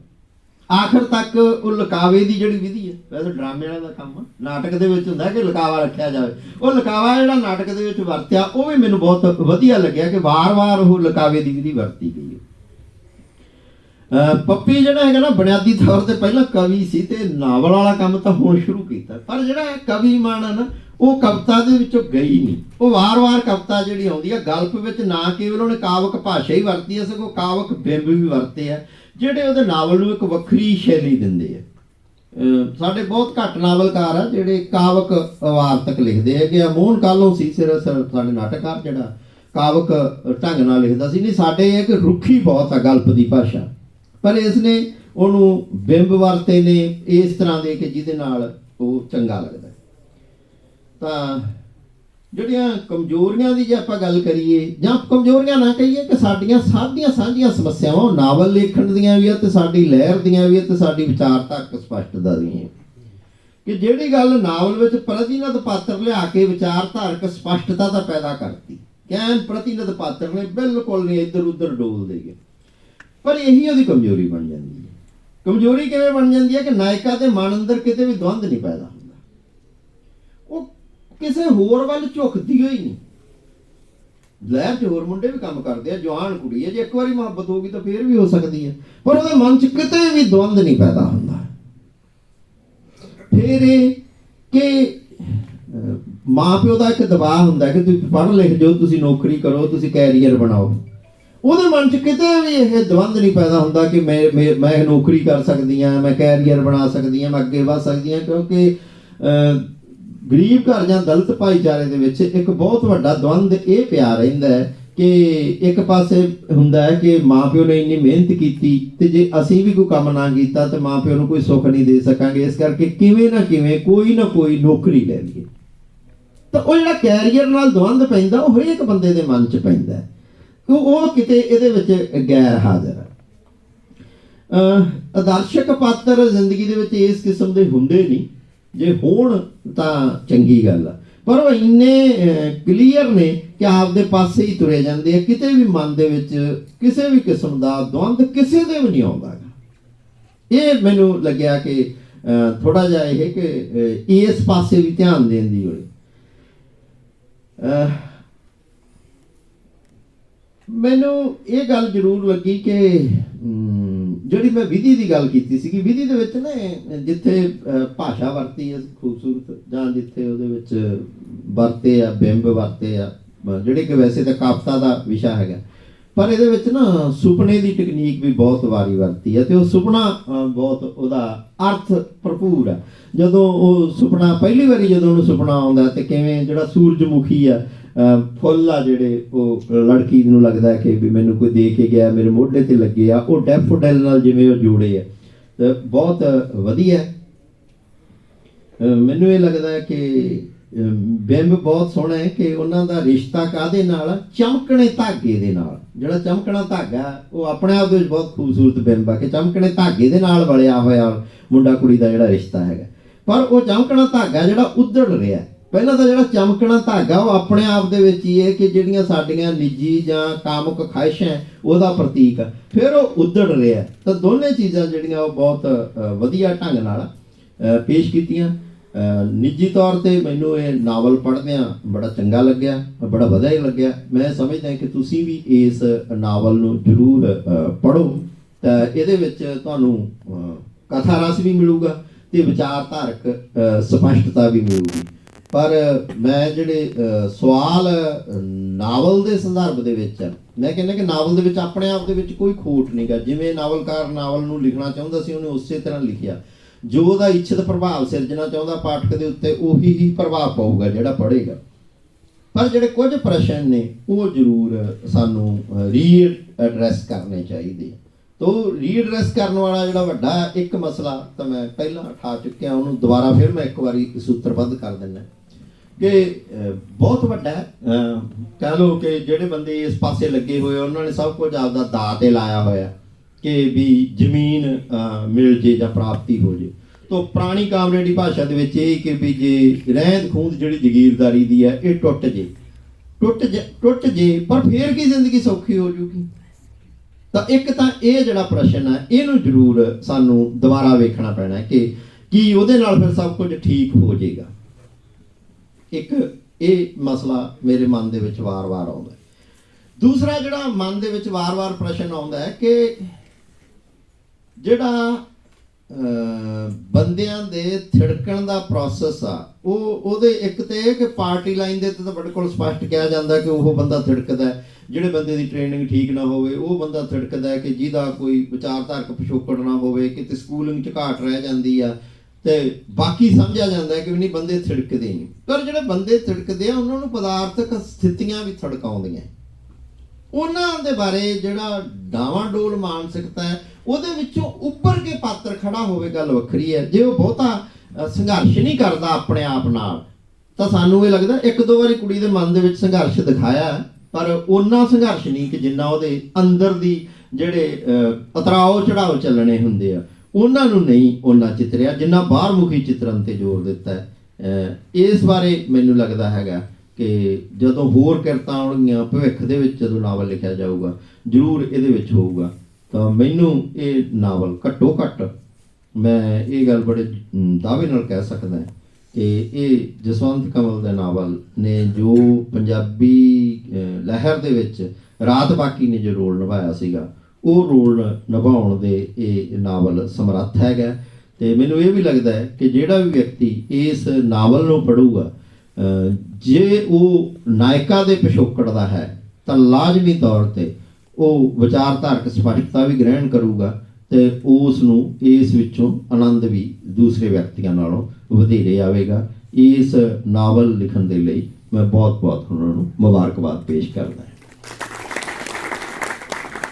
ਆਖਰ ਤੱਕ ਉਹ ਲਕਾਵੇ ਦੀ ਜਿਹੜੀ ਵਿਧੀ ਹੈ, ਵੈਸੇ ਡਰਾਮੇ ਵਾਲਾ ਦਾ ਕੰਮ ਆ, ਨਾਟਕ ਦੇ ਵਿੱਚ ਹੁੰਦਾ ਕਿ ਲਕਾਵਾ ਰੱਖਿਆ ਜਾਵੇ। ਉਹ ਲਕਾਵਾ ਜਿਹੜਾ ਨਾਟਕ ਦੇ ਵਿੱਚ ਵਰਤਿਆ, ਉਹ ਵੀ ਮੈਨੂੰ ਬਹੁਤ ਵਧੀਆ ਲੱਗਿਆ ਕਿ ਵਾਰ-ਵਾਰ ਉਹ ਲਕਾਵੇ ਦੀ ਵਿਧੀ ਵਰਤੀ ਗਈ ਹੈ। ਪੱਪੀ ਜਿਹੜਾ ਹੈਗਾ ਨਾ, ਬੁਨਿਆਦੀ ਤੌਰ ਤੇ ਪਹਿਲਾਂ ਕਵੀ ਸੀ ਤੇ ਨਾਵਲ ਵਾਲਾ ਕੰਮ ਤਾਂ ਹੁਣ ਸ਼ੁਰੂ ਕੀਤਾ। ਪਰ ਜਿਹੜਾ ਕਵੀ ਮਨ ਹੈ ਨਾ, ਉਹ ਕਵਿਤਾ ਦੇ ਵਿੱਚੋਂ ਗਈ ਨਹੀਂ। ਉਹ ਵਾਰ-ਵਾਰ ਕਵਿਤਾ ਜਿਹੜੀ ਆਉਂਦੀ ਹੈ ਗਲਪ ਵਿੱਚ ਨਾ ਕੇਵਲ ਉਹਨੇ ਕਾਵਕ ਭਾਸ਼ਾ ਹੀ ਵਰਤੀ ਹੈ ਸਗੋਂ ਕਾਵਕ ਬਿੰਬ ਵੀ ਵਰਤੇ ਆ। ਜਿਹੜੇ ਉਹਦੇ ਨਾਵਲ ਨੂੰ ਇੱਕ ਵੱਖਰੀ ਸ਼ੈਲੀ ਦਿੰਦੇ ਆ। ਸਾਡੇ ਬਹੁਤ ਘੱਟ ਨਾਵਲਕਾਰ ਆ, ਜਿਹੜੇ ਕਾਵਕ ਵਾਰਤਕ ਲਿਖਦੇ ਹੈਗੇ ਕਿ ਅਮੋਹਨ ਕਾਲੋਂ ਸੀ ਸਿਰ ਸਿਰ ਸਾਡੇ ਨਾਟਕਕਾਰ ਜਿਹੜਾ ਕਾਵਕ ਢੰਗ ਨਾਲ ਲਿਖਦਾ ਸੀ। ਨਹੀਂ, ਸਾਡੇ ਇੱਕ ਰੁੱਖੀ ਬਹੁਤ ਆ ਗਲਪ ਦੀ ਭਾਸ਼ਾ। ਪਰ ਇਸ ਨੇ ਉਹਨੂੰ ਬਿੰਬ ਵਰਤੇ ਨੇ, ਇਸ ਤਰ੍ਹਾਂ ਦੇ ਕਿ ਜਿਹਦੇ ਨਾਲ ਉਹ ਚੰਗਾ ਲੱਗਦਾ। ਤਾਂ ਜਿਹੜੀਆਂ ਕਮਜ਼ੋਰੀਆਂ ਦੀ ਜੇ ਆਪਾਂ ਗੱਲ ਕਰੀਏ, ਜਾਂ ਕਮਜ਼ੋਰੀਆਂ ਨਾ ਕਹੀਏ ਕਿ ਸਾਡੀਆਂ ਸਾਡੀਆਂ ਸਾਂਝੀਆਂ ਸਮੱਸਿਆਵਾਂ ਉਹ ਨਾਵਲ ਲਿਖਣ ਦੀਆਂ ਵੀ ਆ ਤੇ ਸਾਡੀ ਲਹਿਰ ਦੀਆਂ ਵੀ ਆ ਤੇ ਸਾਡੀ ਵਿਚਾਰਧਾਰਕ ਸਪਸ਼ਟਤਾ ਦੀਆਂ ਕਿ ਜਿਹੜੀ ਗੱਲ ਨਾਵਲ ਵਿੱਚ ਪ੍ਰਤੀਨਿਧ ਪਾਤਰ ਲਿਆ ਕੇ ਵਿਚਾਰਧਾਰਕ ਸਪਸ਼ਟਤਾ ਤਾਂ ਪੈਦਾ ਕਰਤੀ। ਕਹਿਣ ਪ੍ਰਤੀਨਿਧ ਪਾਤਰ ਨੇ ਬਿਲਕੁਲ ਨਹੀਂ ਇੱਧਰ ਉੱਧਰ ਡੋਲ ਦੇਗੇ ਪਰ ਇਹੀ ਉਹਦੀ ਕਮਜ਼ੋਰੀ ਬਣ ਜਾਂਦੀ ਹੈ ਕਮਜ਼ੋਰੀ ਕਿਵੇਂ ਬਣ ਜਾਂਦੀ ਹੈ ਕਿ ਨਾਇਕਾ ਦੇ ਮਨ ਅੰਦਰ ਕਿਤੇ ਵੀ ਦਵੰਦ ਨਹੀਂ ਪੈਦਾ ਹੁੰਦਾ। ਕਿਸੇ ਹੋਰ ਵੱਲ ਝੁਕਦੀ ਹੋਈ ਨਹੀਂ। ਲਹਿਰ 'ਚ ਹੋਰ ਮੁੰਡੇ ਵੀ ਕੰਮ ਕਰਦੇ ਆ ਜਵਾਨ ਕੁੜੀ ਹੈ ਜੇ ਇੱਕ ਵਾਰੀ ਮੁਹੱਬਤ ਹੋ ਗਈ ਤਾਂ ਫੇਰ ਵੀ ਹੋ ਸਕਦੀ ਹੈ ਪਰ ਉਹਦੇ ਮਨ 'ਚ ਕਿਤੇ ਵੀ ਦਵੰਦ ਨਹੀਂ ਪੈਦਾ ਹੁੰਦਾ। ਫਿਰ ਇਹ ਕਿ ਅਹ, ਮਾਂ ਪਿਓ ਦਾ ਇੱਕ ਦਬਾਅ ਹੁੰਦਾ ਕਿ ਤੁਸੀਂ ਪੜ੍ਹ ਲਿਖ ਜਾਓ ਤੁਸੀਂ ਨੌਕਰੀ ਕਰੋ ਤੁਸੀਂ ਕੈਰੀਅਰ ਬਣਾਓ। ਉਹਦੇ ਮਨ 'ਚ ਕਿਤੇ ਵੀ ਇਹ ਦਵੰਦ ਨਹੀਂ ਪੈਦਾ ਹੁੰਦਾ ਕਿ ਮੈਂ ਮੈਂ- ਮੈਂ ਨੌਕਰੀ ਕਰ ਸਕਦੀ ਆ ਮੈਂ ਕੈਰੀਅਰ ਬਣਾ ਸਕਦੀ ਆ ਮੈਂ ਅੱਗੇ ਵਧ ਸਕਦੀ ਆ ਕਿਉਂਕਿ ਅਹ, ਗਰੀਬ ਘਰ ਜਾਂ ਦਲਿਤ ਭਾਈਚਾਰੇ ਦੇ ਵਿੱਚ ਇੱਕ ਬਹੁਤ ਵੱਡਾ ਦਵੰਦ ਇਹ ਪਿਆ ਰਹਿੰਦਾ ਹੈ ਕਿ ਇੱਕ ਪਾਸੇ ਹੁੰਦਾ ਹੈ ਕਿ ਮਾਪਿਓ ਨੇ ਇੰਨੀ ਮਿਹਨਤ ਕੀਤੀ ਤੇ ਜੇ ਅਸੀਂ ਵੀ ਕੋਈ ਕੰਮ ਨਾ ਕੀਤਾ ਤੇ ਮਾਪਿਓ ਨੂੰ ਕੋਈ ਸੁੱਖ ਨਹੀਂ ਦੇ ਸਕਾਂਗੇ। ਇਸ ਕਰਕੇ ਕਿਵੇਂ ਨਾ ਕਿਵੇਂ ਕੋਈ ਨਾ ਕੋਈ ਨੌਕਰੀ ਲੈ ਲਈਏ। ਤਾਂ ਉਹ ਜਿਹੜਾ ਕੈਰੀਅਰ ਨਾਲ ਦਵੰਦ ਪੈਂਦਾ, ਉਹ ਹਰੇਕ ਬੰਦੇ ਦੇ ਮਨ 'ਚ ਪੈਂਦਾ ਹੈ। ਉਹ ਉਹ ਕਿਤੇ ਇਹਦੇ ਵਿੱਚ ਗੈਰ ਹਾਜ਼ਰ ਹੈ। ਅਹ ਆਦਰਸ਼ਕ ਪਾਤਰ ਜ਼ਿੰਦਗੀ ਦੇ ਵਿੱਚ ਇਸ ਕਿਸਮ ਦੇ ਹੁੰਦੇ ਨਹੀਂ। ਜੇ ਹੋਣ ਤਾਂ ਚੰਗੀ ਗੱਲ ਆ। ਪਰ ਉਹ ਇੰਨੇ ਕਲੀਅਰ ਨੇ ਕਿ ਆਪਦੇ ਪਾਸੇ ਹੀ ਤੁਰੇ ਜਾਂਦੇ ਆ। ਕਿਤੇ ਵੀ ਮਨ ਦੇ ਵਿੱਚ ਕਿਸੇ ਵੀ ਕਿਸਮ ਦਾ ਦਵੰਦ ਕਿਸੇ ਦੇ ਵੀ ਨਹੀਂ ਆਉਂਦਾ ਗਾ। ਇਹ ਮੈਨੂੰ ਲੱਗਿਆ ਕਿ ਥੋੜਾ ਜਿਹਾ ਇਹ ਕਿ ਇਸ ਪਾਸੇ ਵੀ ਧਿਆਨ ਦੇਣ ਦੀ ਹੋਵੇ ਮੈਨੂੰ ਇਹ ਗੱਲ ਜ਼ਰੂਰ ਲੱਗੀ ਕਿ ਜਿਹੜੀ ਮੈਂ ਵਿਧੀ ਦੀ ਗੱਲ ਕੀਤੀ ਸੀ ਕਿ ਵਿਧੀ ਦੇ ਵਿੱਚ ਨਾ ਜਿੱਥੇ ਭਾਸ਼ਾ ਵਰਤੀ ਹੈ ਖੂਬਸੂਰਤ, ਜਾਂ ਜਿੱਥੇ ਉਹਦੇ ਵਿੱਚ ਵਰਤੇ ਆ, ਬਿੰਬ ਵਰਤੇ ਆ ਜਿਹੜੇ ਕਿ ਵੈਸੇ ਤਾਂ ਕਾਫਤਾ ਦਾ ਵਿਸ਼ਾ ਹੈਗਾ। ਪਰ ਇਹਦੇ ਵਿੱਚ ਨਾ ਸੁਪਨੇ ਦੀ ਟੈਕਨੀਕ ਵੀ ਬਹੁਤ ਵਾਰੀ ਵਰਤੀ ਹੈ ਤੇ ਉਹ ਸੁਪਨਾ ਬਹੁਤ ਉਹਦਾ ਅਰਥ ਭਰਪੂਰ ਹੈ ਜਦੋਂ ਉਹ ਸੁਪਨਾ, ਪਹਿਲੀ ਵਾਰੀ ਜਦੋਂ ਉਹਨੂੰ ਸੁਪਨਾ ਆਉਂਦਾ, ਤੇ ਕਿਵੇਂ ਜਿਹੜਾ ਸੂਰਜਮੁਖੀ ਆ ਫੁੱਲ ਆ ਜਿਹੜੇ, ਉਹ ਲੜਕੀ ਨੂੰ ਲੱਗਦਾ ਕਿ ਵੀ ਮੈਨੂੰ ਕੋਈ ਦੇ ਕੇ ਗਿਆ, ਮੇਰੇ ਮੋਢੇ ਤੇ ਲੱਗੇ ਆ, ਉਹ ਡੈਫੋਡਿਲ ਨਾਲ ਜਿਵੇਂ ਉਹ ਜੋੜੇ ਆ। ਤੇ ਬਹੁਤ ਵਧੀਆ ਮੈਨੂੰ ਇਹ ਲੱਗਦਾ ਕਿ ਬਿੰਬ ਬਹੁਤ ਸੋਹਣਾ ਹੈ ਕਿ ਉਹਨਾਂ ਦਾ ਰਿਸ਼ਤਾ ਕਾਦੇ ਨਾਲ ਆ? ਚਮਕਣੇ ਧਾਗੇ ਦੇ ਨਾਲ। ਜਿਹੜਾ ਚਮਕਣਾ ਧਾਗਾ, ਉਹ ਆਪਣੇ ਆਪ ਦੇ ਵਿੱਚ ਬਹੁਤ ਖੂਬਸੂਰਤ ਬਿੰਬ ਆ ਕਿ ਚਮਕਣੇ ਧਾਗੇ ਦੇ ਨਾਲ ਵਲਿਆ ਹੋਇਆ ਮੁੰਡਾ ਕੁੜੀ ਦਾ ਜਿਹੜਾ ਰਿਸ਼ਤਾ ਹੈਗਾ। ਪਰ ਉਹ ਚਮਕਣਾ ਧਾਗਾ ਜਿਹੜਾ ਉਧੜ ਰਿਹਾ ਪਹਿਲਾਂ ਤਾਂ ਜਿਹੜਾ ਚਮਕਣਾ ਧਾਗਾ ਉਹ ਆਪਣੇ ਆਪ ਦੇ ਵਿੱਚ ਹੀ ਹੈ ਕਿ ਜਿਹੜੀਆਂ ਸਾਡੀਆਂ ਨਿੱਜੀ ਜਾਂ ਕਾਮੁਕ ਖਾਹਿਸ਼ਾਂ ਉਹਦਾ ਪ੍ਰਤੀਕ ਆ। ਫਿਰ ਉਹ ਉਧੜ ਰਿਹਾ ਤਾਂ ਦੋਨੇ ਚੀਜ਼ਾਂ ਜਿਹੜੀਆਂ ਉਹ ਬਹੁਤ ਵਧੀਆ ਢੰਗ ਨਾਲ ਪੇਸ਼ ਕੀਤੀਆਂ। ਨਿੱਜੀ ਤੌਰ ਤੇ ਮੈਨੂੰ ਇਹ ਨਾਵਲ ਪੜ੍ਹਦਿਆਂ ਬੜਾ ਚੰਗਾ ਲੱਗਿਆ ਬੜਾ ਵਧੀਆ ਲੱਗਿਆ। ਮੈਂ ਸਮਝਦਾ ਕਿ ਤੁਸੀਂ ਵੀ ਇਸ ਨਾਵਲ ਨੂੰ ਜ਼ਰੂਰ ਪੜ੍ਹੋ। ਤਾਂ ਇਹਦੇ ਵਿੱਚ ਤੁਹਾਨੂੰ ਕਥਾ ਰਸ ਵੀ ਮਿਲੂਗਾ ਤੇ ਵਿਚਾਰਧਾਰਕ ਅ, ਸਪਸ਼ਟਤਾ ਵੀ ਮਿਲੂਗੀ। ਪਰ ਮੈਂ ਜਿਹੜੇ ਸਵਾਲ ਨਾਵਲ ਦੇ ਸੰਦਰਭ ਦੇ ਵਿੱਚ ਆ, ਮੈਂ ਕਹਿੰਦਾ ਕਿ ਨਾਵਲ ਦੇ ਵਿੱਚ ਆਪਣੇ ਆਪ ਦੇ ਵਿੱਚ ਕੋਈ ਖੋਟ ਨਹੀਂਗਾ ਜਿਵੇਂ ਨਾਵਲਕਾਰ ਨਾਵਲ ਨੂੰ ਲਿਖਣਾ ਚਾਹੁੰਦਾ ਸੀ ਉਹਨੇ ਉਸੇ ਤਰ੍ਹਾਂ ਲਿਖਿਆ। ਜੋ ਉਹਦਾ ਇੱਛਿਤ ਪ੍ਰਭਾਵ ਸਿਰਜਣਾ ਚਾਹੁੰਦਾ ਪਾਠਕ ਦੇ ਉੱਤੇ ਉਹੀ ਹੀ ਪ੍ਰਭਾਵ ਪਾਊਗਾ ਜਿਹੜਾ ਪੜ੍ਹੇਗਾ। ਪਰ ਜਿਹੜੇ ਕੁਝ ਪ੍ਰਸ਼ਨ ਨੇ ਉਹ ਜ਼ਰੂਰ ਸਾਨੂੰ ਰੀ ਐਡਰੈਸ ਕਰਨੇ ਚਾਹੀਦੇ ਆ। ਤੋ ਰੀ ਐਡਰੈਸ ਕਰਨ ਵਾਲਾ ਜਿਹੜਾ ਵੱਡਾ ਇੱਕ ਮਸਲਾ ਤਾਂ ਮੈਂ ਪਹਿਲਾਂ ਉਠਾ ਚੁੱਕਿਆ ਉਹਨੂੰ ਦੁਬਾਰਾ ਫਿਰ ਮੈਂ ਇੱਕ ਵਾਰੀ ਸੂਤਰਬੱਧ ਕਰ ਦਿੰਦਾ। ਕਿ ਬਹੁਤ ਵੱਡਾ ਕਹਿ ਲਓ ਕਿ ਜਿਹੜੇ ਬੰਦੇ ਇਸ ਪਾਸੇ ਲੱਗੇ ਹੋਏ ਉਹਨਾਂ ਨੇ ਸਭ ਕੁਝ ਆਪਦਾ ਦਾਅ ਤੇ ਲਾਇਆ ਹੋਇਆ ਕਿ ਵੀ ਜ਼ਮੀਨ ਮਿਲ ਜੇ ਜਾਂ ਪ੍ਰਾਪਤੀ ਹੋ ਜੇ। ਤੋ ਪੁਰਾਣੀ ਕਾਮਰੇਡੀ ਭਾਸ਼ਾ ਦੇ ਵਿੱਚ ਇਹ ਕਿ ਵੀ ਜੇ ਰਹਿੰਦ ਖੂੰਦ ਜਿਹੜੀ ਜ਼ਗੀਰਦਾਰੀ ਦੀ ਹੈ, ਇਹ ਟੁੱਟ ਜੇ। ਟੁੱਟ ਜੇ ਟੁੱਟ ਜੇ, ਪਰ ਫੇਰ ਕੀ ਜ਼ਿੰਦਗੀ ਸੌਖੀ ਹੋ ਜੂਗੀ? ਤਾਂ ਇੱਕ ਤਾਂ ਇਹ ਜਿਹੜਾ ਪ੍ਰਸ਼ਨ ਹੈ, ਇਹਨੂੰ ਜ਼ਰੂਰ ਸਾਨੂੰ ਦੁਬਾਰਾ ਵੇਖਣਾ ਪੈਣਾ ਕਿ ਕੀ ਉਹਦੇ ਨਾਲ ਫਿਰ ਸਭ ਕੁਝ ਠੀਕ ਹੋ ਜਾਏਗਾ ਇੱਕ ਇਹ ਮਸਲਾ ਮੇਰੇ ਮਨ ਦੇ ਵਿੱਚ ਵਾਰ-ਵਾਰ ਆਉਂਦਾ ਦੂਸਰਾ ਜਿਹੜਾ ਮਨ ਦੇ ਵਿੱਚ ਵਾਰ-ਵਾਰ ਪ੍ਰਸ਼ਨ ਆਉਂਦਾ ਹੈ ਕਿ ਜਿਹੜਾ ਬੰਦਿਆਂ ਦੇ ਥਿੜਕਣ ਦਾ ਪ੍ਰੋਸੈਸ ਆ, ਉਹ ਉਹਦੇ ਇੱਕ ਤੇ ਕਿ ਪਾਰਟੀ ਲਾਈਨ ਦੇ ਤੇ ਤਾਂ ਬੜੇ ਕੋਲ ਸਪਸ਼ਟ ਕਿਹਾ ਜਾਂਦਾ ਕਿ ਉਹ ਬੰਦਾ ਥਿੜਕਦਾ ਹੈ। ਜਿਹੜੇ ਬੰਦੇ ਦੀ ਟ੍ਰੇਨਿੰਗ ਠੀਕ ਨਾ ਹੋਵੇ, ਉਹ ਬੰਦਾ ਥਿੜਕਦਾ ਹੈ ਕਿ ਜਿਹਦਾ ਕੋਈ ਵਿਚਾਰਧਾਰਕ ਪਿਛੋਕੜ ਨਾ ਹੋਵੇ, ਕਿਤੇ ਸਕੂਲਿੰਗ ਚ ਘਾਟ ਰਹਿ ਜਾਂਦੀ ਆ ਤੇ ਬਾਕੀ ਸਮਝਿਆ ਜਾਂਦਾ ਕਿ ਵੀ ਨਹੀਂ ਬੰਦੇ ਥਿੜਕਦੇ ਨਹੀਂ। ਪਰ ਜਿਹੜੇ ਬੰਦੇ ਥਿੜਕਦੇ ਆ ਉਹਨਾਂ ਨੂੰ ਪਦਾਰਥਕ ਸਥਿਤੀਆਂ ਵੀ ਥੜਕਾਉਂਦੀਆਂ। ਉਹਨਾਂ ਦੇ ਬਾਰੇ ਜਿਹੜਾ ਡਾਵਾਂਡੋਲ ਮਾਨਸਿਕਤਾ ਹੈ ਉਹਦੇ ਵਿੱਚੋਂ ਉੱਪਰ ਕੇ ਪਾਤਰ ਖੜਾ ਹੋਵੇ ਗੱਲ ਵੱਖਰੀ ਹੈ। ਜੇ ਉਹ ਬਹੁਤਾ ਸੰਘਰਸ਼ ਨਹੀਂ ਕਰਦਾ ਆਪਣੇ ਆਪ ਨਾਲ ਤਾਂ ਸਾਨੂੰ ਇਹ ਲੱਗਦਾ ਇੱਕ ਦੋ ਵਾਰੀ ਕੁੜੀ ਦੇ ਮਨ ਦੇ ਵਿੱਚ ਸੰਘਰਸ਼ ਦਿਖਾਇਆ ਪਰ ਉਹਨਾਂ ਸੰਘਰਸ਼ ਨਹੀਂ ਕਿ ਜਿੰਨਾ ਉਹਦੇ ਅੰਦਰ ਦੀ ਜਿਹੜੇ ਅ, ਉਤਰਾਓ ਚੜਾਓ ਚੱਲਣੇ ਹੁੰਦੇ ਆ। ਉਹਨਾਂ ਨੂੰ ਨਹੀਂ ਉਹਨਾਂ ਚਿਤਰਿਆ ਜਿੰਨਾ ਬਾਹਰਮੁਖੀ ਚਿਤਰਨ ਤੇ ਜ਼ੋਰ ਦਿੱਤਾ ਹੈ। ਇਸ ਬਾਰੇ ਮੈਨੂੰ ਲੱਗਦਾ ਹੈਗਾ ਕਿ ਜਦੋਂ ਹੋਰ ਕਿਰਤਾਂ ਆਉਣਗੀਆਂ, ਭਵਿੱਖ ਦੇ ਵਿੱਚ ਜਦੋਂ ਨਾਵਲ ਲਿਖਿਆ ਜਾਊਗਾ, ਜ਼ਰੂਰ ਇਹਦੇ ਵਿੱਚ ਹੋਊਗਾ। ਤਾਂ ਮੈਨੂੰ ਇਹ ਨਾਵਲ ਘੱਟੋ ਘੱਟ ਮੈਂ ਇਹ ਗੱਲ ਬੜੇ ਦਾਅਵੇ ਨਾਲ ਕਹਿ ਸਕਦਾ ਕਿ ਇਹ ਜਸਵੰਤ ਕਮਲ ਦੇ ਨਾਵਲ ਨੇ ਜੋ ਪੰਜਾਬੀ ਲਹਿਰ ਦੇ ਵਿੱਚ ਰਾਤ ਬਾਕੀ ਨੇ ਜੋ ਰੋਲ ਨਿਭਾਇਆ ਸੀਗਾ ਉਹ ਰੋਲ ਨਿਭਾਉਣ ਦੇ ਇਹ ਨਾਵਲ ਸਮਰੱਥ ਹੈਗਾ। ਤੇ ਮੈਨੂੰ ਇਹ ਵੀ ਲੱਗਦਾ ਹੈ ਕਿ ਜਿਹੜਾ ਵੀ ਵਿਅਕਤੀ ਇਸ ਨਾਵਲ ਨੂੰ ਪੜ੍ਹੂਗਾ ਜੇ ਉਹ ਨਾਇਕਾ ਦੇ ਪਿਛੋਕੜ ਦਾ ਹੈ, ਤਾਂ ਲਾਜ਼ਮੀ ਤੌਰ ਤੇ ਉਹ ਵਿਚਾਰਧਾਰਕ ਸਪਸ਼ਟਤਾ ਵੀ ਗ੍ਰਹਿਣ ਕਰੂਗਾ ਤੇ ਉਸ ਨੂੰ ਇਸ ਵਿੱਚੋਂ ਆਨੰਦ ਵੀ ਦੂਸਰੇ ਵਿਅਕਤੀਆਂ ਨਾਲੋਂ ਵਧੇਰੇ ਆਵੇਗਾ। ਇਸ ਨਾਵਲ ਲਿਖਣ ਦੇ ਲਈ ਮੈਂ ਬਹੁਤ ਬਹੁਤ ਉਹਨਾਂ ਨੂੰ ਮੁਬਾਰਕਬਾਦ ਪੇਸ਼ ਕਰਦਾ